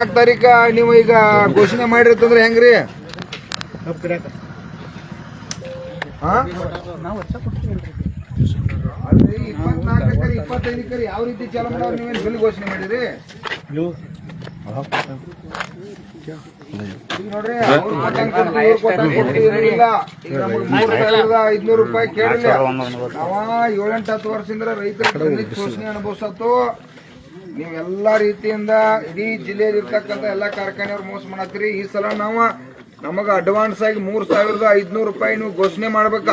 ತಾರೀಕ ನೀವು ಈಗ ಘೋಷಣೆ ಮಾಡಿರ್ತಂದ್ರೆ ಹೆಂಗ್ರಿ? ಇಪ್ಪತ್ತೈದಕ್ಕೆ ಯಾವ ರೀತಿ ಬಿಲ್ ಘೋಷಣೆ ಐದ್ನೂರು ರೂಪಾಯಿ ನಾವ ಏಳೆಂಟು ಹತ್ತು ವರ್ಷದಿಂದ ರೈತರ ಘೋಷಣೆ ಶೋಷಣೆ ಅನುಭವಿಸತ್ತು. ನೀವೆಲ್ಲಾ ರೀತಿಯಿಂದ ಇಡೀ ಜಿಲ್ಲೆಯಲ್ಲಿ ಇರ್ತಕ್ಕಂಥ ಎಲ್ಲಾ ಕಾರ್ಖಾನೆಯವ್ರು ಮೋಸ ಮಾಡತ್ತೀರಿ. ಈ ಸಲ ನಾವು ನಮಗ ಅಡ್ವಾನ್ಸ್ ಆಗಿ ಮೂರ್ ಸಾವಿರದ ಐದ್ನೂರು ರೂಪಾಯಿ ನೀವು ಘೋಷಣೆ ಮಾಡ್ಬೇಕ?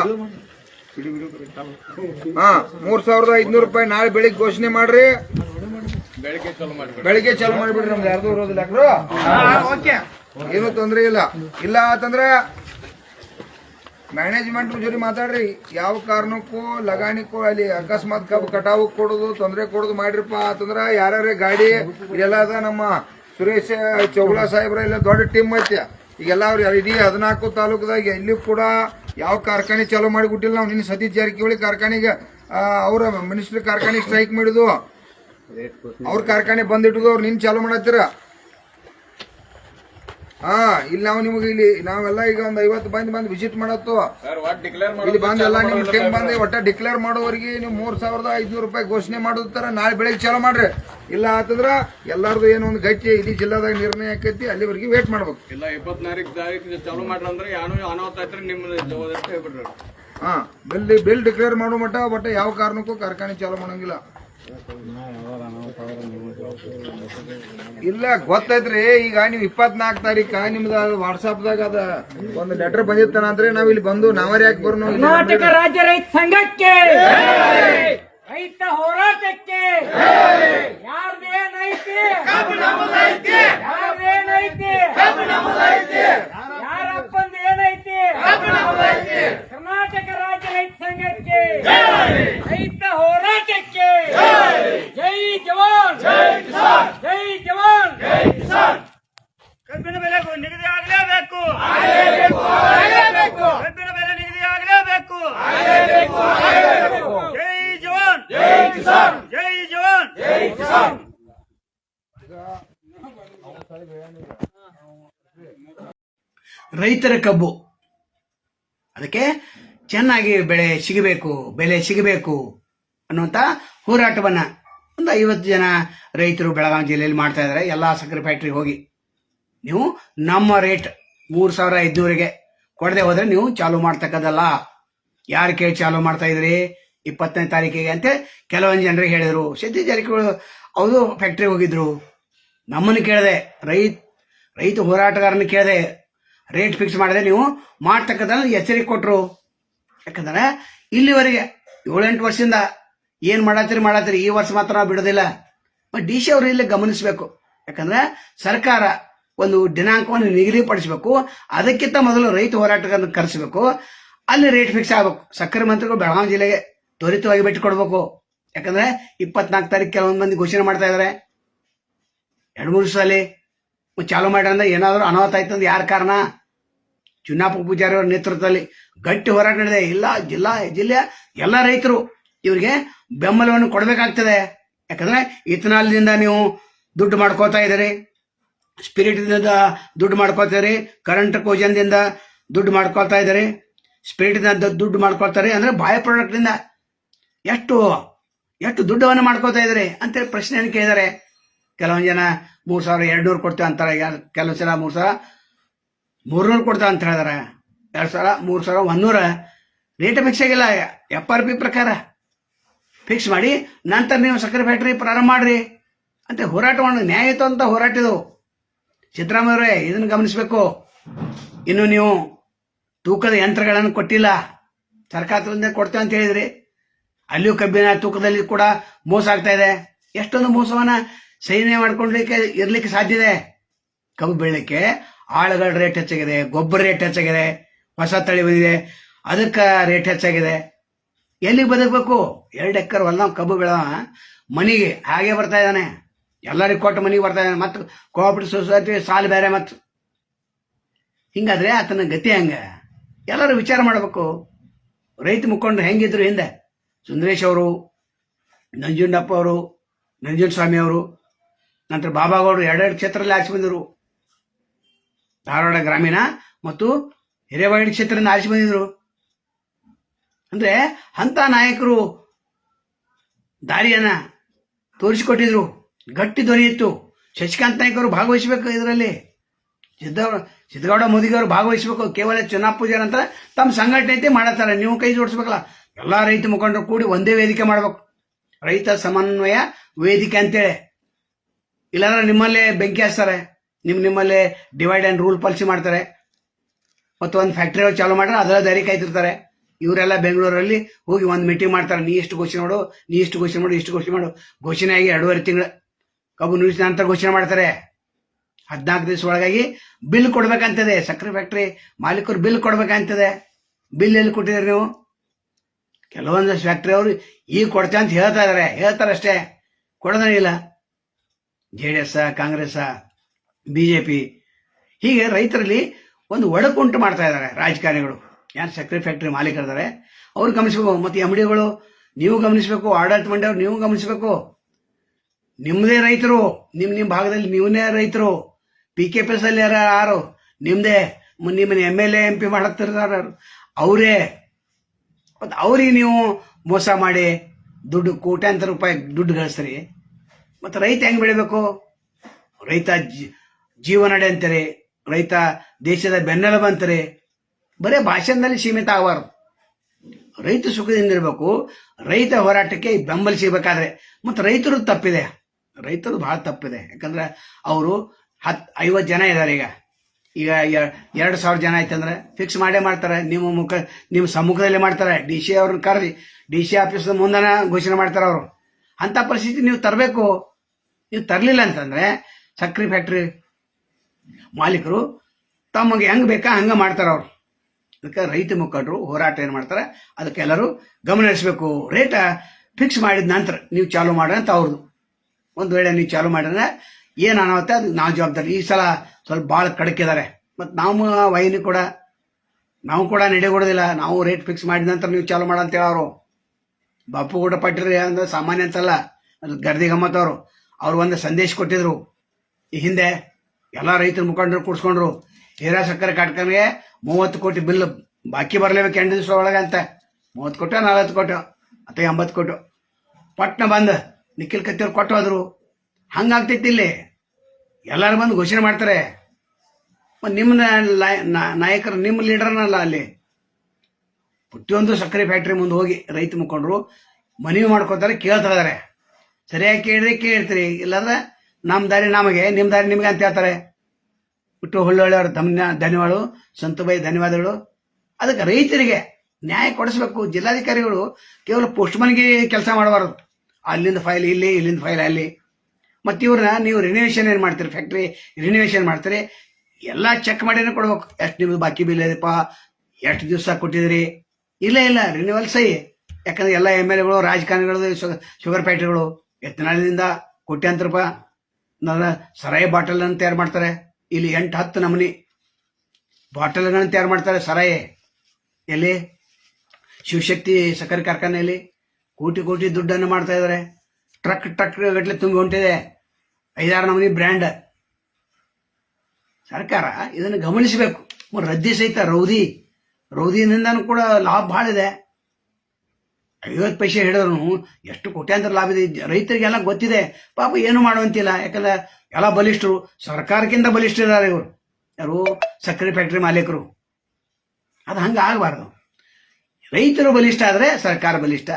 ಹಾ ಮೂರ್ ಸಾವಿರದ ಐದ್ನೂರು ರೂಪಾಯಿ ನಾಳೆ ಬೆಳಿಗ್ಗೆ ಘೋಷಣೆ ಮಾಡ್ರಿ. ಬೆಳಿಗ್ಗೆ ಚಾಲು ಮಾಡಿಬಿಡ್ರಿ ನಮ್ದು ಯಾರ್ದು ಇರೋದಿಲ್ಲ ಏನು ತೊಂದ್ರೆ ಇಲ್ಲ. ಇಲ್ಲ ಅಂತಂದ್ರೆ ಮ್ಯಾನೇಜ್ಮೆಂಟ್ ಜೊತೆ ಮಾತಾಡ್ರಿ. ಯಾವ ಕಾರಣಕ್ಕೂ, ಲಗಾಣಿಕ್ಕೂ ಅಲ್ಲಿ ಅಕಸ್ಮಾತ್ ಕಟಾವು ಕೊಡೋದು, ತೊಂದರೆ ಕೊಡೋದು ಮಾಡ್ರಿಪ್ಪ ಅಂತಂದ್ರ ಯಾರ್ಯಾರ ಗಾಡಿ ಅದ ನಮ್ಮ ಸುರೇಶ್ ಚೌಗಳ ಸಾಹೇಬ್ರ ಇಲ್ಲ ದೊಡ್ಡ ಟೀಮ್ ಐತಿ. ಈಗೆಲ್ಲ ಅವ್ರು ಇಡೀ ಹದಿನಾಲ್ಕು ತಾಲೂಕದಾಗ ಎಲ್ಲಿ ಕೂಡ ಯಾವ ಕಾರ್ಖಾನೆ ಚಾಲೂ ಮಾಡಿಬಿಟ್ಟಿಲ್ಲ ನಾವು. ನಿನ್ನ ಸತೀಶ್ ಜಾರಕಿಹೊಳಿ ಕಾರ್ಖಾನೆಗೆ ಅವರ ಅವ್ರ ಮಿನಿಸ್ಟರ್ ಕಾರ್ಖಾನೆಗೆ ಸ್ಟ್ರೈಕ್ ಮಾಡಿದ್ವು ಅವ್ರ ಕಾರ್ಖಾನೆ ಬಂದಿಟ್ಟದು ಅವ್ರು ನಿನ್ನ ಚಾಲೂ ಮಾಡತ್ತೀರ? ಹಾ ಇಲ್ಲಿ ನಾವು ನಿಮಗೆ ಇಲ್ಲಿ ನಾವೆಲ್ಲ ಈಗ ಒಂದ್ ಐವತ್ತು ಬಂದ್ ಬಂದ್ ವಿಸಿಟ್ ಮಾಡತ್ತು. ಇಲ್ಲಿ ಬಂದ್ ಎಲ್ಲ ನಿಮ್ ಟೈಮ್ ಬಂದ್? ಒಟ್ಟ ಡಿಕ್ಲೇರ್ ಮಾಡೋವರಿಗೆ ನೀವು ಮೂರ್ ಸಾವಿರದ ಐದ್ನೂರು ರೂಪಾಯಿ ಘೋಷಣೆ ಮಾಡೋದ್ರ ನಾಳೆ ಬೆಳಿಗ್ಗೆ ಚಾಲೂ ಮಾಡ್ರಿ. ಇಲ್ಲ ಆತಂದ್ರ ಎಲ್ಲಾರ್ದು ಏನೋ ಒಂದು ಗಟ್ಟಿ ಇಡೀ ಜಿಲ್ಲಾದಾಗ ನಿರ್ಣಯ ಆಕೈತಿ ಅಲ್ಲಿವರೆಗೆ ವೇಟ್ ಮಾಡ್ಬೇಕು. ಇಲ್ಲ ಇಪ್ಪತ್ನಾಲ್ಕು ತಾರೀಕು ಚಾಲೂ ಮಾಡ್ರಿ ಅಂದ್ರೆ ಯಾನು ಅನಾಹುತ ನಿಮ್ದು ಹಾ ಬಿಲ್ ಬಿಲ್ ಡಿಕ್ಲೇರ್ ಮಾಡೋ ಮಟ್ಟ ಬಟ್ ಯಾವ ಕಾರಣಕ್ಕೂ ಕಾರ್ಖಾನೆ ಚಾಲೂ ಮಾಡಂಗಿಲ್ಲ. ಇಲ್ಲ ಗೊತ್ತೈತ್ರಿ. ಈಗ ನೀವು ಇಪ್ಪತ್ನಾಲ್ಕು ತಾರೀಕ ನಿಮ್ದು ವಾಟ್ಸಾಪ್ದಾಗ ಅದ ಒಂದು ಲೆಟರ್ ಬಂದಿತ್ತಾನ ಅಂದ್ರೆ ನಾವ್ ಇಲ್ಲಿ ಬಂದು ನಾವರಿ ಯಾಕೆ ಬರ್ನು ಕರ್ನಾಟಕ ರಾಜ್ಯ ರೈತ ಸಂಘಕ್ಕೆ ರೈತ ಹೋರಾಟಕ್ಕೆ ಯಾರ್ದೇನೈತಿ ಯಾರ್ದೇನೈತಿ ಯಾರಪ್ಪಂದ ಏನೈತಿ ಕರ್ನಾಟಕ ರಾಜ್ಯ ರೈತ ಸಂಘಕ್ಕೆ ರೈತ ಹೋರಾಟಕ್ಕೆ ಜೈ ಜವಾನ್ ಜೈ ಜವಾನ್ ಕಬ್ಬಿನ ಬೆಲೆ ನಿಗದಿ ಆಗಲೇಬೇಕು ಕಬ್ಬಿನ ಬೆಲೆ ನಿಗದಿ ಆಗಲೇಬೇಕು ಜೈ ಜವಾನ್ ಜೈ ಕಿಸಾನ್ ಜೈ ಜವಾನ್ ಜೈ ಕಿಸಾನ್ ರೈತರ ಕಬ್ಬು. ಅದಕ್ಕೆ ಚೆನ್ನಾಗಿ ಬೆಳೆ ಸಿಗಬೇಕು, ಬೆಲೆ ಸಿಗಬೇಕು ಅನ್ನುವಂಥ ಹೋರಾಟವನ್ನ ಒಂದು ಐವತ್ತು ಜನ ರೈತರು ಬೆಳಗಾವಿ ಜಿಲ್ಲೆಯಲ್ಲಿ ಮಾಡ್ತಾ ಇದ್ದಾರೆ. ಎಲ್ಲ ಸಕ್ಕರೆ ಫ್ಯಾಕ್ಟ್ರಿಗೆ ಹೋಗಿ. ನೀವು ನಮ್ಮ ರೇಟ್ ಮೂರು ಸಾವಿರ ಇದ್ದವರಿಗೆ ಕೊಡದೆ ಹೋದರೆ ನೀವು ಚಾಲು ಮಾಡ್ತಕ್ಕದಲ್ಲ ಯಾರು ಕೇಳಿ ಚಾಲು ಮಾಡ್ತಾ ಇದ್ರಿ? ಇಪ್ಪತ್ತನೇ ತಾರೀಕಿಗೆ ಅಂತ ಕೆಲವೊಂದು ಜನರಿಗೆ ಹೇಳಿದರು. ಸತೀಶ್ ಜಾರಕಿಹೊಳಿ ಅವರು ಫ್ಯಾಕ್ಟ್ರಿಗೆ ಹೋಗಿದ್ರು. ನಮ್ಮನ್ನು ಕೇಳಿದೆ, ರೈತ ರೈತ ಹೋರಾಟಗಾರನ ಕೇಳಿದೆ ರೇಟ್ ಫಿಕ್ಸ್ ಮಾಡಿದೆ ನೀವು ಮಾಡ್ತಕ್ಕಂಥ ಎಚ್ಚರಿಕೆ ಕೊಟ್ಟರು ಯಾಕಂದ್ರೆ ಇಲ್ಲಿವರೆಗೆ ಏಳೆಂಟು ವರ್ಷದಿಂದ ಏನು ಮಾಡತ್ತೀರಿ ಮಾಡತ್ತೀರಿ, ಈ ವರ್ಷ ಮಾತ್ರ ನಾವು ಬಿಡೋದಿಲ್ಲ. ಡಿ ಸಿ ಅವರು ಇಲ್ಲಿ ಗಮನಿಸಬೇಕು. ಯಾಕಂದ್ರೆ ಸರ್ಕಾರ ಒಂದು ದಿನಾಂಕವನ್ನು ನಿಗದಿಪಡಿಸಬೇಕು. ಅದಕ್ಕಿಂತ ಮೊದಲು ರೈತ ಹೋರಾಟಗಾರನ ಕರೆಸಬೇಕು. ಅಲ್ಲಿ ರೇಟ್ ಫಿಕ್ಸ್ ಆಗಬೇಕು. ಸಕ್ಕರೆ ಮಂತ್ರಿಗಳು ಬೆಳಗಾವಿ ಜಿಲ್ಲೆಗೆ ತ್ವರಿತವಾಗಿ ಭೇಟಿ ಕೊಡಬೇಕು. ಯಾಕಂದ್ರೆ ಇಪ್ಪತ್ನಾಲ್ಕು ತಾರೀಕು ಕೆಲವೊಂದು ಮಂದಿ ಘೋಷಣೆ ಮಾಡ್ತಾ ಇದಾರೆ. ಎರಡು ಮೂರು ಸಲ ಚಾಲು ಮಾಡಿ ಅಂದ್ರೆ ಏನಾದರೂ ಅನಾಹುತ ಆಯ್ತಂದ್ರೆ ಯಾರ ಕಾರಣ? ಚುನಾಪ ಪೂಜಾರಿ ಅವರ ನೇತೃತ್ವದಲ್ಲಿ ಗಟ್ಟಿ ಹೋರಾಟ ನಡೆದಿದೆ. ಇಲ್ಲ, ಜಿಲ್ಲಾ, ಜಿಲ್ಲೆಯ ಎಲ್ಲ ರೈತರು ಇವರಿಗೆ ಬೆಂಬಲವನ್ನು ಕೊಡಬೇಕಾಗ್ತದೆ. ಯಾಕಂದ್ರೆ ಇಥನಾಲ್ದಿಂದ ನೀವು ದುಡ್ಡು ಮಾಡ್ಕೋತಾ ಇದ್ದೀರಿ ಸ್ಪಿರಿಟ್ದಿಂದ ದುಡ್ಡು ಮಾಡ್ಕೋತೀರಿ ಕರೆಂಟ್ ಕೋಜನ್ದಿಂದ ದುಡ್ಡು ಮಾಡ್ಕೊಳ್ತಾ ಇದ್ದಾರೆ, ಸ್ಪಿರಿಟ್ನಿಂದ ದುಡ್ಡು ಮಾಡ್ಕೊಳ್ತಾರೆ ಅಂದ್ರೆ ಬಾಯ್ ಪ್ರಾಡಕ್ಟ್ನಿಂದ ಎಷ್ಟು ಎಷ್ಟು ದುಡ್ಡವನ್ನು ಮಾಡ್ಕೋತಾ ಇದ್ದಾರೆ ಅಂತೇಳಿ ಪ್ರಶ್ನೆಯನ್ನು ಕೇಳಿದ್ದಾರೆ. ಕೆಲವೊಂದು ಜನ ಮೂರು ಸಾವಿರ ಎರಡು ನೂರು ಕೊಡ್ತೇವೆ ಅಂತಾರೆ. ಕೆಲವು ಸಲ ಮೂರು ಸಾವಿರ, ಮೂರ್ನೂರು ಕೊಡ್ತೇವೆ ಅಂತ ಹೇಳಿದಾರೆ. ಎರಡು ಸಾವಿರ, ಮೂರು ಸಾವಿರ ಒಂದೂರ ರೇಟ್ ಫಿಕ್ಸ್ ಆಗಿಲ್ಲ. ಎಫ್ ಆರ್ ಪಿ ಪ್ರಕಾರ. ಫಿಕ್ಸ್ ಮಾಡಿ, ನಂತರ ನೀವು ಸಕ್ಕರೆ ಫ್ಯಾಕ್ಟ್ರಿ ಪ್ರಾರಂಭ ಮಾಡ್ರಿ. ಅಂತ ಹೋರಾಟವನ್ನು ನ್ಯಾಯಯುತ ಅಂತ ಹೋರಾಟ ಇದು. ಸಿದ್ದರಾಮಯ್ಯವರೇ ಇದನ್ನು ಗಮನಿಸಬೇಕು. ಇನ್ನು ನೀವು ತೂಕದ ಯಂತ್ರಗಳನ್ನು ಕೊಟ್ಟಿಲ್ಲ. ಸರ್ಕಾರದಿಂದ ಕೊಡ್ತೇವೆ ಅಂತ ಹೇಳಿದ್ರಿ. ಅಲ್ಲಿಯೂ ಕಬ್ಬಿನ ತೂಕದಲ್ಲಿ ಕೂಡ ಮೋಸ ಆಗ್ತಾ ಇದೆ. ಎಷ್ಟೊಂದು ಮೋಸವನ್ನ ಸೈನ್ಯ ಮಾಡ್ಕೊಳ್ಲಿಕ್ಕೆ ಇರ್ಲಿಕ್ಕೆ ಸಾಧ್ಯ ಇದೆ? ಕಬ್ಬು ಬೆಳಲಿಕ್ಕೆ ಆಳುಗಳ ರೇಟ್ ಹೆಚ್ಚಾಗಿದೆ, ಗೊಬ್ಬರ ರೇಟ್ ಹೆಚ್ಚಾಗಿದೆ, ಹೊಸ ತಳಿ ಬಂದಿದೆ. ಅದಕ್ಕೆ ರೇಟ್ ಹೆಚ್ಚಾಗಿದೆ. ಎಲ್ಲಿಗೆ ಬದುಕಬೇಕು? ಎರಡು ಎಕರ್ ಹೊಲ ಕಬ್ಬು ಬೆಳೆದ ಮನಿಗೆ ಹಾಗೆ ಬರ್ತಾ ಇದ್ದಾನೆ. ಎಲ್ಲರಿಗೂ ಕೊಟ್ಟು ಮನೆಗೆ ಬರ್ತಾ ಇದ್ದಾನೆ. ಮತ್ತು ಕೋಆಪರೇಟಿವ್ ಸೊಸೈಟಿ ಸಾಲ ಬೇರೆ ಮತ್ತು. ಹಿಂಗಾದ್ರೆ ಆತನ ಗತಿ ಹಂಗ? ಎಲ್ಲರೂ ವಿಚಾರ ಮಾಡಬೇಕು. ರೈತ ಮುಖಂಡರು ಹೆಂಗಿದ್ರು ಹಿಂದೆ? ಸುಂದರೇಶ್ ಅವರು, ನಂಜುಂಡಪ್ಪ ಅವರು ನಂಜುಂಡ ಸ್ವಾಮಿ ಅವರು ನಂತರ ಬಾಬಾಗೌಡರು ಎರಡೆರಡು ಕ್ಷೇತ್ರದಲ್ಲಿ ಆರಿಸಿ ಬಂದರು. ಧಾರವಾಡ ಗ್ರಾಮೀಣ ಮತ್ತು ಹಿರೇವಾಡಿ ಕ್ಷೇತ್ರದಿಂದ ಆರಿಸಿ ಬಂದಿದ್ರು ಅಂದ್ರೆ ಅಂತ ನಾಯಕರು ದಾರಿಯನ್ನ ತೋರಿಸಿಕೊಟ್ಟಿದ್ರು. ಗಟ್ಟಿ ದೊರೆಯಿತ್ತು ಶಶಿಕಾಂತ್ ಅವರು ಭಾಗವಹಿಸಬೇಕು ಇದರಲ್ಲಿ. ಸಿದ್ದಗೌಡ ಸಿದ್ದಗೌಡ ಮೋದಿಗವರು ಭಾಗವಹಿಸಬೇಕು. ಕೇವಲ ಚುನಾವ್ ಪೂಜೆ ನಂತರ ತಮ್ಮ ಸಂಘಟನೆ ಐತೆ ಮಾಡತ್ತಾರೆ. ನೀವು ಕೈ ಜೋಡಿಸ್ಬೇಕಲ್ಲ. ಎಲ್ಲಾ ರೈತ ಮುಖಂಡರು ಕೂಡಿ ಒಂದೇ ವೇದಿಕೆ ಮಾಡ್ಬೇಕು. ರೈತ ಸಮನ್ವಯ ವೇದಿಕೆ ಅಂತೇಳಿ. ಇಲ್ಲಾಂದ್ರೆ ನಿಮ್ಮಲ್ಲೇ ಬೆಂಕಿ ಹಚ್ತಾರೆ ನಿಮ್ ನಿಮ್ಮಲ್ಲೇ ಡಿವೈಡ್ ಅಂಡ್ ರೂಲ್ ಪಾಲಿಸಿ ಮಾಡ್ತಾರೆ. ಮತ್ತು ಒಂದು ಫ್ಯಾಕ್ಟ್ರಿ ಚಾಲೂ ಮಾಡ್ರೆ ಅದರ ದಾರಿ ಕಾಯ್ತಿರ್ತಾರೆ. ಇವರೆಲ್ಲ ಬೆಂಗಳೂರಲ್ಲಿ ಹೋಗಿ ಒಂದು ಮೀಟಿಂಗ್ ಮಾಡ್ತಾರೆ. ನೀ ಇಷ್ಟು ಘೋಷಣೆ ಮಾಡು, ನೀ ಇಷ್ಟು ಘೋಷಣೆ ಮಾಡು, ಇಷ್ಟು ಘೋಷಣೆ ಮಾಡು. ಘೋಷಣೆ ಆಗಿ ಎರಡೂವರೆ ತಿಂಗಳು ಕಬ್ಬು ನ್ಯೂಸ್ ನಂತರ ಘೋಷಣೆ ಮಾಡ್ತಾರೆ. ಹದಿನಾಲ್ಕು ದಿವಸ ಒಳಗಾಗಿ ಬಿಲ್ ಕೊಡ್ಬೇಕಂತದೆ. ಸಕ್ಕರೆ ಫ್ಯಾಕ್ಟ್ರಿ ಮಾಲೀಕರು ಬಿಲ್ ಕೊಡ್ಬೇಕಂತದೆ. ಬಿಲ್ ಎಲ್ಲಿ ಕೊಟ್ಟಿದ್ದೀರಿ ನೀವು? ಕೆಲವೊಂದಷ್ಟು ಫ್ಯಾಕ್ಟ್ರಿ ಅವರು ಈಗ ಕೊಡ್ತೇವೆ ಅಂತ ಹೇಳ್ತಾ ಇದಾರೆ. ಹೇಳ್ತಾರೆ ಅಷ್ಟೇ ಕೊಡೋದೇ ಇಲ್ಲ. J D S Congress BJP ಹೀಗೆ ರೈತರಲ್ಲಿ ಒಂದು ಒಡಕು ಉಂಟು ಮಾಡ್ತಾ ಇದ್ದಾರೆ ರಾಜಕಾರಣಿಗಳು. ಯಾರು ಸಕ್ಕರೆ ಫ್ಯಾಕ್ಟ್ರಿ ಮಾಲೀಕರಿದ್ದಾರೆ ಅವ್ರು ಗಮನಿಸ್ಬೇಕು. ಮತ್ತು ಎಂ ಡಿಗಳು ನೀವು ಗಮನಿಸಬೇಕು. ಆಡಳಿತ ಮಂಡಳಿಯವರು, ನೀವು ಗಮನಿಸಬೇಕು. ನಿಮ್ಮದೇ ರೈತರು. ನಿಮ್ಮ ನಿಮ್ಮ ಭಾಗದಲ್ಲಿ ನೀವೇ ರೈತರು. ಪಿ ಕೆ ಪಿ ಎಸ್ ಅಲ್ಲಿ ಯಾರು ಯಾರು ನಿಮ್ಮದೇ ನಿಮ್ಮನ್ನ M L A M P ಮಾಡತ್ತಿರ್ತಾರ ಅವರೇ. ಮತ್ತು ಅವ್ರಿಗೆ ನೀವು ಮೋಸ ಮಾಡಿ ದುಡ್ಡು ಕೋಟ್ಯಾಂತರ ರೂಪಾಯಿ ದುಡ್ಡು ಗಳಿಸ್ರಿ ಮತ್ತು ರೈತ ಹೆಂಗೆ ಬೆಳಿಬೇಕು? ರೈತ ಜೀವನಡೆ ಅಂತಾರೆ, ರೈತ ದೇಶದ ಬೆನ್ನೆಲುಬು ಅಂತಾರೆ. ಬರೇ ಭಾಷಣದಲ್ಲಿ ಸೀಮಿತ ಆಗಬಾರ್ದು. ರೈತ ಸುಖದಿಂದ ಇರಬೇಕು, ರೈತ ಹೋರಾಟಕ್ಕೆ ಬೆಂಬಲ ಸಿಗಬೇಕಾದ್ರೆ. ಮತ್ತು ರೈತರು ತಪ್ಪಿದೆ. ರೈತರು ಬಹಳ ತಪ್ಪಿದೆ. ಯಾಕಂದ್ರೆ ಅವರು ಹತ್ ಐವತ್ತು ಜನ ಇದ್ದಾರೆ ಈಗ. ಈಗ ಎರಡು ಸಾವಿರ ಜನ ಆಯ್ತಂದ್ರೆ ಫಿಕ್ಸ್ ಮಾಡೇ ಮಾಡ್ತಾರೆ. ನಿಮ್ಮ ಮುಖ, ನಿಮ್ಮ ಸಮ್ಮುಖದಲ್ಲಿ ಮಾಡ್ತಾರೆ. ಡಿ ಸಿ ಅವ್ರನ್ನ ಕರೆದಿ ಡಿ ಸಿ ಆಫೀಸ್ ಮುಂದನ ಘೋಷಣೆ ಮಾಡ್ತಾರೆ ಅವರು. ಅಂತ ಪರಿಸ್ಥಿತಿ ನೀವು ತರಬೇಕು. ನೀವು ತರಲಿಲ್ಲ ಅಂತಂದ್ರೆ ಸಕ್ಕರೆ ಫ್ಯಾಕ್ಟ್ರಿ ಮಾಲೀಕರು ತಮಗೆ ಹೆಂಗೆ ಬೇಕಾ ಹಂಗೆ ಮಾಡ್ತಾರೆ ಅವ್ರು. ಅದಕ್ಕೆ ರೈತ ಮುಖಂಡರು ಹೋರಾಟ ಏನು ಮಾಡ್ತಾರೆ? ಅದಕ್ಕೆ ಎಲ್ಲರೂ ಗಮನ ಹರಿಸ್ಬೇಕು. ರೇಟ ಫಿಕ್ಸ್ ಮಾಡಿದ ನಂತರ ನೀವು ಚಾಲು ಮಾಡ್ರಿ ಅಂತ ಅವ್ರದ್ದು. ಒಂದು ವೇಳೆ ನೀವು ಚಾಲು ಮಾಡಿದ್ರೆ ಏನು ಅನಾವತ್ತೆ ಅದು ನಾವು ಜವಾಬ್ದಾರಿ. ಈ ಸಲ ಸ್ವಲ್ಪ ಭಾಳ ಕಡಕಿದ್ದಾರೆ ಮತ್ತು ನಾವು ವೈನಿ ಕೂಡ, ನಾವು ಕೂಡ ನಡೆಗೊಡೋದಿಲ್ಲ. ನಾವು ರೇಟ್ ಫಿಕ್ಸ್ ಮಾಡಿದ ನಂತರ ನೀವು ಚಾಲು ಮಾಡ ಅಂತ ಹೇಳೋರು. ಬಾಪು ಕೂಡ ಪಟ್ಟಿರಿ ಅಂದ್ರೆ ಸಾಮಾನ್ಯ ಅಂತಲ್ಲ. ಅದು ಗರ್ದಿ ಗಮ್ಮತ್ ಅವರು ಒಂದು ಸಂದೇಶ ಕೊಟ್ಟಿದ್ರು. ಈ ಹಿಂದೆ ಎಲ್ಲ ರೈತರ ಮುಖಂಡರು ಕೂಡಿಸ್ಕೊಂಡ್ರು ಹೀರಾ ಸಕ್ಕರೆ ಕಾರ್ಖಾನೆಗೆ ಮೂವತ್ತು ಕೋಟಿ ಬಿಲ್ ಬಾಕಿ ಬರಲೇಬೇಕು ಎಂಟು ದಿವಸ ಒಳಗೆ ಅಂತ. ಮೂವತ್ತು ಕೊಟ್ಟು ನಲವತ್ತು ಕೊಟ್ಟು ಅಥವಾ ಎಂಬತ್ತು ಕೊಟ್ಟು ಪಟ್ನ ಬಂದು ನಿಖಿಲ್ ಕತ್ತಿಯವ್ರು ಕೊಟ್ಟು ಹೋದ್ರು ಹಂಗಾಗ್ತೈತಿ ಇಲ್ಲಿ. ಎಲ್ಲರೂ ಬಂದು ಘೋಷಣೆ ಮಾಡ್ತಾರೆ. ನಿಮ್ಮ ನಾಯಕರು ನಿಮ್ಮ ಲೀಡರ್ನಲ್ಲ ಅಲ್ಲಿ. ಪ್ರತಿಯೊಂದು ಸಕ್ಕರೆ ಫ್ಯಾಕ್ಟ್ರಿ ಮುಂದೆ ಹೋಗಿ ರೈತ ಮುಖಂಡರು ಮನವಿ ಮಾಡ್ಕೋತಾರೆ ಕೇಳ್ತಾ ಇದಾರೆ. ಸರಿಯಾಗಿ ಕೇಳಿದ್ರೆ ಕೇಳ್ತೀರಿ. ಇಲ್ಲಾಂದ್ರೆ ನಮ್ಮ ದಾರಿ ನಮಗೆ ನಿಮ್ಮ ದಾರಿ ನಿಮಗೆ ಅಂತ ಹೇಳ್ತಾರೆ. ಬಿಟ್ಟು ಅವರು ಧನ್ಯ ಧನ್ಯವಾದಗಳು ಸಂತುಬಾಯಿ ಧನ್ಯವಾದಗಳು ಅದಕ್ಕೆ ರೈತರಿಗೆ ನ್ಯಾಯ ಕೊಡಿಸ್ಬೇಕು. ಜಿಲ್ಲಾಧಿಕಾರಿಗಳು ಕೇವಲ ಪೋಸ್ಟ್ಮನ್ಗೆ ಕೆಲಸ ಮಾಡಬಾರದು. ಅಲ್ಲಿಂದ ಫೈಲ್ ಇಲ್ಲಿ, ಇಲ್ಲಿಂದ ಫೈಲ್ ಅಲ್ಲಿ. ಮತ್ತು ಇವ್ರನ್ನ ನೀವು ರಿನೋವೇಷನ್ ಏನು ಮಾಡ್ತೀರಿ? ಫ್ಯಾಕ್ಟ್ರಿ ರಿನೋವೇಷನ್ ಮಾಡ್ತೀರಿ? ಎಲ್ಲ ಚೆಕ್ ಮಾಡಿನೇ ಕೊಡ್ಬೇಕು. ಎಷ್ಟು ನಿಮ್ದು ಬಾಕಿ ಬಿಲ್ ಇದೆಪ್ಪ ಎಷ್ಟು ದಿವಸ ಕೊಟ್ಟಿದ್ರಿ? ಇಲ್ಲ ಇಲ್ಲ. ರಿನ್ಯೂವಲ್ ಸಹಿ. ಯಾಕಂದ್ರೆ ಎಲ್ಲ ಎಂ ಎಲ್ ಎಗಳು ರಾಜಕಾರಣಿಗಳು ಶುಗರ್ ಫ್ಯಾಕ್ಟ್ರಿಗಳು ಎತ್ತನಾಳಿನಿಂದ ಕೋಟ್ಯಾಂತರ ರೂಪಾಯಿ ನನ್ನ ಸರಾಯಿ ಬಾಟಲ್ ಅನ್ನು ತಯಾರು ಮಾಡ್ತಾರೆ. ಇಲ್ಲಿ ಎಂಟು ಹತ್ತು ನಮೂನಿ ಬಾಟಲ್ಗಳನ್ನು ತಯಾರು ಮಾಡ್ತಾರೆ ಸರಾಯಿ. ಎಲ್ಲಿ? ಶಿವಶಕ್ತಿ ಸಕ್ಕರೆ ಕಾರ್ಖಾನೆಯಲ್ಲಿ ಕೋಟಿ ಕೋಟಿ ದುಡ್ಡನ್ನು ಮಾಡ್ತಾ ಇದ್ದಾರೆ. ಟ್ರಕ್ ಟ್ರಕ್ ಗಟ್ಟಲೆ ತುಂಬಿ ಹೊಂಟಿದೆ. ಐದಾರು ನಮೂನಿ ಬ್ರ್ಯಾಂಡ್. ಸರ್ಕಾರ ಇದನ್ನು ಗಮನಿಸಬೇಕು. ರದ್ದಿ ಸಹಿತ ರೌದಿ. ರೌದಿನಿಂದನೂ ಕೂಡ ಲಾಭ ಭಾಳ ಇದೆ ಐವತ್ತು ಪೈಸೆ ಹಿಡಿದ್ರು ಎಷ್ಟು ಕೋಟ್ಯಾಂತರ ಲಾಭ ಇದೆ. ರೈತರಿಗೆಲ್ಲ ಗೊತ್ತಿದೆ. ಪಾಪ ಏನು ಮಾಡುವಂತಿಲ್ಲ ಯಾಕಂದ್ರೆ ಎಲ್ಲ ಬಲಿಷ್ಠರು, ಸರ್ಕಾರಕ್ಕಿಂತ ಬಲಿಷ್ಠರಿದ್ದಾರೆ ಇವರು. ಯಾರು? ಸಕ್ಕರೆ ಫ್ಯಾಕ್ಟ್ರಿ ಮಾಲೀಕರು. ಅದು ಹಂಗೆ ಆಗಬಾರ್ದು. ರೈತರು ಬಲಿಷ್ಠ ಆದರೆ ಸರ್ಕಾರ ಬಲಿಷ್ಠ.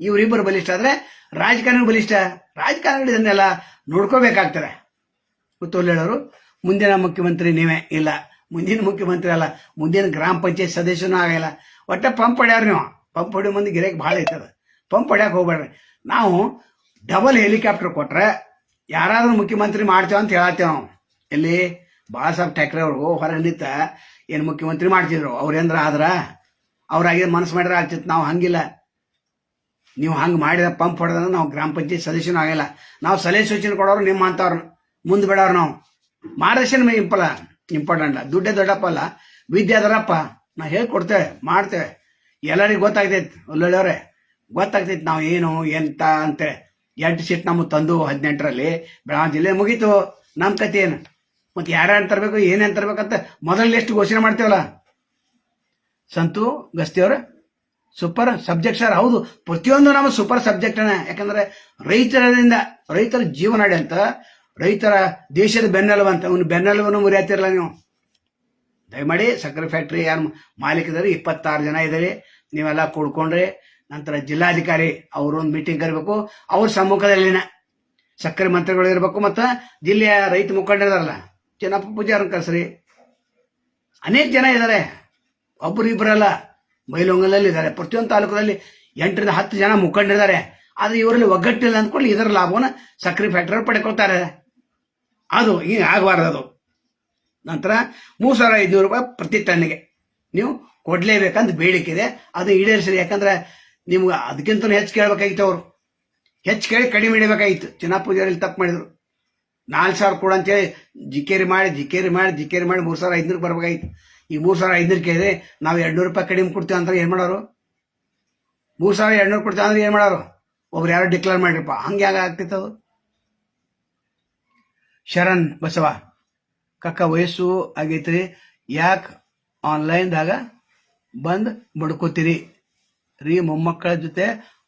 ಇವರಿಬ್ಬರು ಬಲಿಷ್ಠ ಆದರೆ ರಾಜಕಾರಣಿ ಬಲಿಷ್ಠ. ರಾಜಕಾರಣಿಗಳು ಇದನ್ನೆಲ್ಲ ನೋಡ್ಕೋಬೇಕಾಗ್ತದೆ. ಹೇಳೋರು ಮುಂದಿನ ಮುಖ್ಯಮಂತ್ರಿ ನೀವೇ ಇಲ್ಲ. ಮುಂದಿನ ಮುಖ್ಯಮಂತ್ರಿ ಅಲ್ಲ. ಮುಂದಿನ ಗ್ರಾಮ ಪಂಚಾಯತ್ ಸದಸ್ಯನೂ ಆಗಿಲ್ಲ. ಒಟ್ಟ ಪಂಪ್ ಹೊಡ್ಯಾರ ನೀವು. ಪಂಪ್ ಹೊಡಿಯೋ ಮಂದಿ ಗಿರಾಕಿ ಭಾಳ ಐತದ ಪಂಪ್ ಹೊಡ್ಯಾಕ ಹೋಗ್ಬೇಡ್ರಿ ನಾವು ಡಬಲ್ ಹೆಲಿಕಾಪ್ಟರ್ ಕೊಟ್ರೆ ಯಾರಾದ್ರೂ ಮುಖ್ಯಮಂತ್ರಿ ಮಾಡ್ತೇವೆ ಅಂತ ಹೇಳತ್ತೇವೆ ನಾವು. ಎಲ್ಲಿ ಬಾಳಾ ಸಾಹೇಬ್ ಠಾಕ್ರೆ ಅವರು ಹೊರಗೆ ನಿಂತ ಏನು ಮುಖ್ಯಮಂತ್ರಿ ಮಾಡ್ತಿದ್ರು? ಅವ್ರೇಂದ್ರ ಆದ್ರ ಅವ್ರಾಗಿ ಮನಸ್ಸು ಮಾಡಿದ್ರೆ ಆಗ್ತಿತ್ತು. ನಾವು ಹಂಗಿಲ್ಲ. ನೀವು ಹಂಗೆ ಮಾಡಿದ ಪಂಪ್ ಹೊಡೆದ್ರೆ ನಾವು ಗ್ರಾಮ ಪಂಚಾಯತ್ ಸದಸ್ಯನೂ ಆಗಿಲ್ಲ. ನಾವು ಸಲಹೆ ಸೂಚನೆ ಕೊಡೋರು ನಿಮ್ಮ ಅಂತವ್ರು. ಮುಂದೆ ಬಿಡೋರು ನಾವು. ಮಾರ್ಗದರ್ಶನ ಇಂಪಲ್ಲ ಇಂಪಾರ್ಟೆಂಟ್ ದುಡ್ಡೇ ದೊಡ್ಡಪ್ಪ ಅಲ್ಲ. ವಿದ್ಯೆ ಅದರಪ್ಪ. ನಾ ಹೇಳ್ಕೊಡ್ತೇವೆ, ಮಾಡ್ತೇವೆ. ಎಲ್ಲರಿಗೂ ಗೊತ್ತಾಗ್ತೈತಿ ಒಳ್ಳೊಳ್ಳೆಯವ್ರೆ ಗೊತ್ತಾಗ್ತೈತಿ ನಾವು ಏನು, ಎಂತ ಅಂತೇಳಿ ಎಂಟು ಸೀಟ್ ನಮಗೆ ತಂದು ಹದಿನೆಂಟರಲ್ಲಿ ಬೆಳಗಾವಿ ಜಿಲ್ಲೆ ಮುಗೀತು. ನಮ್ಮ ಕತೆ ಏನು? ಮತ್ತೆ ಯಾರ್ಯಾರು ತರಬೇಕು ಏನೇನು ತರಬೇಕಂತ ಮೊದಲ ಎಷ್ಟು ಘೋಷಣೆ ಮಾಡ್ತೇವಲ್ಲ? ಸಂತು ಗಸ್ತಿಯವ್ರ ಸೂಪರ್ ಸಬ್ಜೆಕ್ಟ್ ಸರ್ ಹೌದು, ಪ್ರತಿಯೊಂದು ನಮ್ಮ ಸೂಪರ್ ಸಬ್ಜೆಕ್ಟ್ ಯಾಕಂದ್ರೆ ರೈತರಿಂದ, ರೈತರ ಜೀವನಾಡಿ ಅಂತ ರೈತರ ದೇಶದ ಬೆನ್ನೆಲುಬು ಅಂತ, ಅವ್ನು ಬೆನ್ನೆಲುಬನ್ನು ಮುರಿಯತ್ತಿರಲ್ಲ ನೀವು. ದಯಮಾಡಿ ಸಕ್ಕರೆ ಫ್ಯಾಕ್ಟ್ರಿ ಯಾರು ಮಾಲೀಕರು ಇಪ್ಪತ್ತಾರು ಜನ ಇದ್ದಾರೆ ನೀವೆಲ್ಲ ಕೂಡ್ಕೊಂಡ್ರೆ ನಂತರ ಜಿಲ್ಲಾಧಿಕಾರಿ ಅವರೊಂದು ಮೀಟಿಂಗ್ ಕರಿಬೇಕು. ಅವ್ರ ಸಮ್ಮುಖದಲ್ಲಿನ ಸಕ್ಕರೆ ಮಂತ್ರಿಗಳು ಇರಬೇಕು ಮತ್ತು ಜಿಲ್ಲೆಯ ರೈತ ಮುಖಂಡರಲ್ಲ ಚೆನ್ನಪ್ಪ ಪೂಜಾರನ್ ಕರ್ಸ್ರಿ. ಅನೇಕ ಜನ ಇದ್ದಾರೆ ಒಬ್ಬರು ಇಬ್ಬರಲ್ಲ ಬೈಲೊಂಗಲಲ್ಲಿ ಇದ್ದಾರೆ ಪ್ರತಿಯೊಂದು ತಾಲೂಕಲ್ಲಿ ಎಂಟರಿಂದ ಹತ್ತು ಜನ ಮುಖಂಡರಿದ್ದಾರೆ ಆದರೆ ಇವರಲ್ಲಿ ಒಗ್ಗಟ್ಟಿಲ್ಲ ಅಂದ್ಕೊಂಡು ಇದರ ಲಾಭವನ್ನು ಸಕ್ಕರೆ ಫ್ಯಾಕ್ಟರಿ ಪಡ್ಕೊಳ್ತಾರೆ. ಅದು ಹಿಂಗೆ ಆಗಬಾರ್ದು ಅದು. ನಂತರ ಮೂರು ಸಾವಿರ ಐದುನೂರು ರೂಪಾಯಿ ಪ್ರತಿ ಟನ್ನಿಗೆ. ನೀವು ಕೊಡಲೇಬೇಕಂತ ಬೇಡಿಕೆ ಇದೆ. ಅದು ಈಡೇರಿಸಿರಿ. ಯಾಕಂದ್ರೆ ನಿಮ್ಗೆ ಅದಕ್ಕಿಂತ ಹೆಚ್ಚು ಕೇಳಬೇಕಾಗಿತ್ತು ಅವರು. ಹೆಚ್ಚು ಕೇಳಿ ಕಡಿಮೆ ಇಡಬೇಕಾಗಿತ್ತು ಚಿನ್ನಪ್ಪ ಪೂಜಾರಲ್ಲಿ ತಪ್ಪು ಮಾಡಿದ್ರು. ನಾಲ್ಕು ಸಾವಿರ ಕೊಡು ಅಂತೇಳಿ ಜಿಕೇರಿ ಮಾಡಿ ಜಿಕೇರಿ ಮಾಡಿ ಜಿಕೇರಿ ಮಾಡಿ ಮೂರು ಸಾವಿರ ಐದುನೂರು ಬರ್ಬೇಕಾಗಿತ್ತು. ಈ ಮೂರು ಸಾವಿರ ಐದುನೂರು ಕೇಳಿದ್ರೆ ನಾವು ಎರಡ್ನೂರು ರೂಪಾಯಿ ಕಡಿಮೆ ಕೊಡ್ತೀವಿ ಅಂದ್ರೆ ಏನು ಮಾಡೋರು? ಮೂರು ಸಾವಿರ ಎರಡ್ನೂರು ಕೊಡ್ತೀವಿ ಅಂದ್ರೆ ಏನು ಮಾಡೋರು? ಒಬ್ರು ಯಾರೋ ಡಿಕ್ಲೇರ್ ಮಾಡಿರಪ್ಪ. ಹಂಗೆ ಯಾಕೆ ಆಗ್ತಿತ್ತು ಶರಣ್ ಬಸವ. ಕಕ್ಕ ವಯಸ್ಸು ಆಗೈತ್ರಿ. ಯಾಕೆ ಆನ್ಲೈನ್ದಾಗ ಬಂದು ಬಡ್ಕೋತೀರಿ? ರೀ ಮೊಮ್ಮಕ್ಕಳ ಜೊತೆ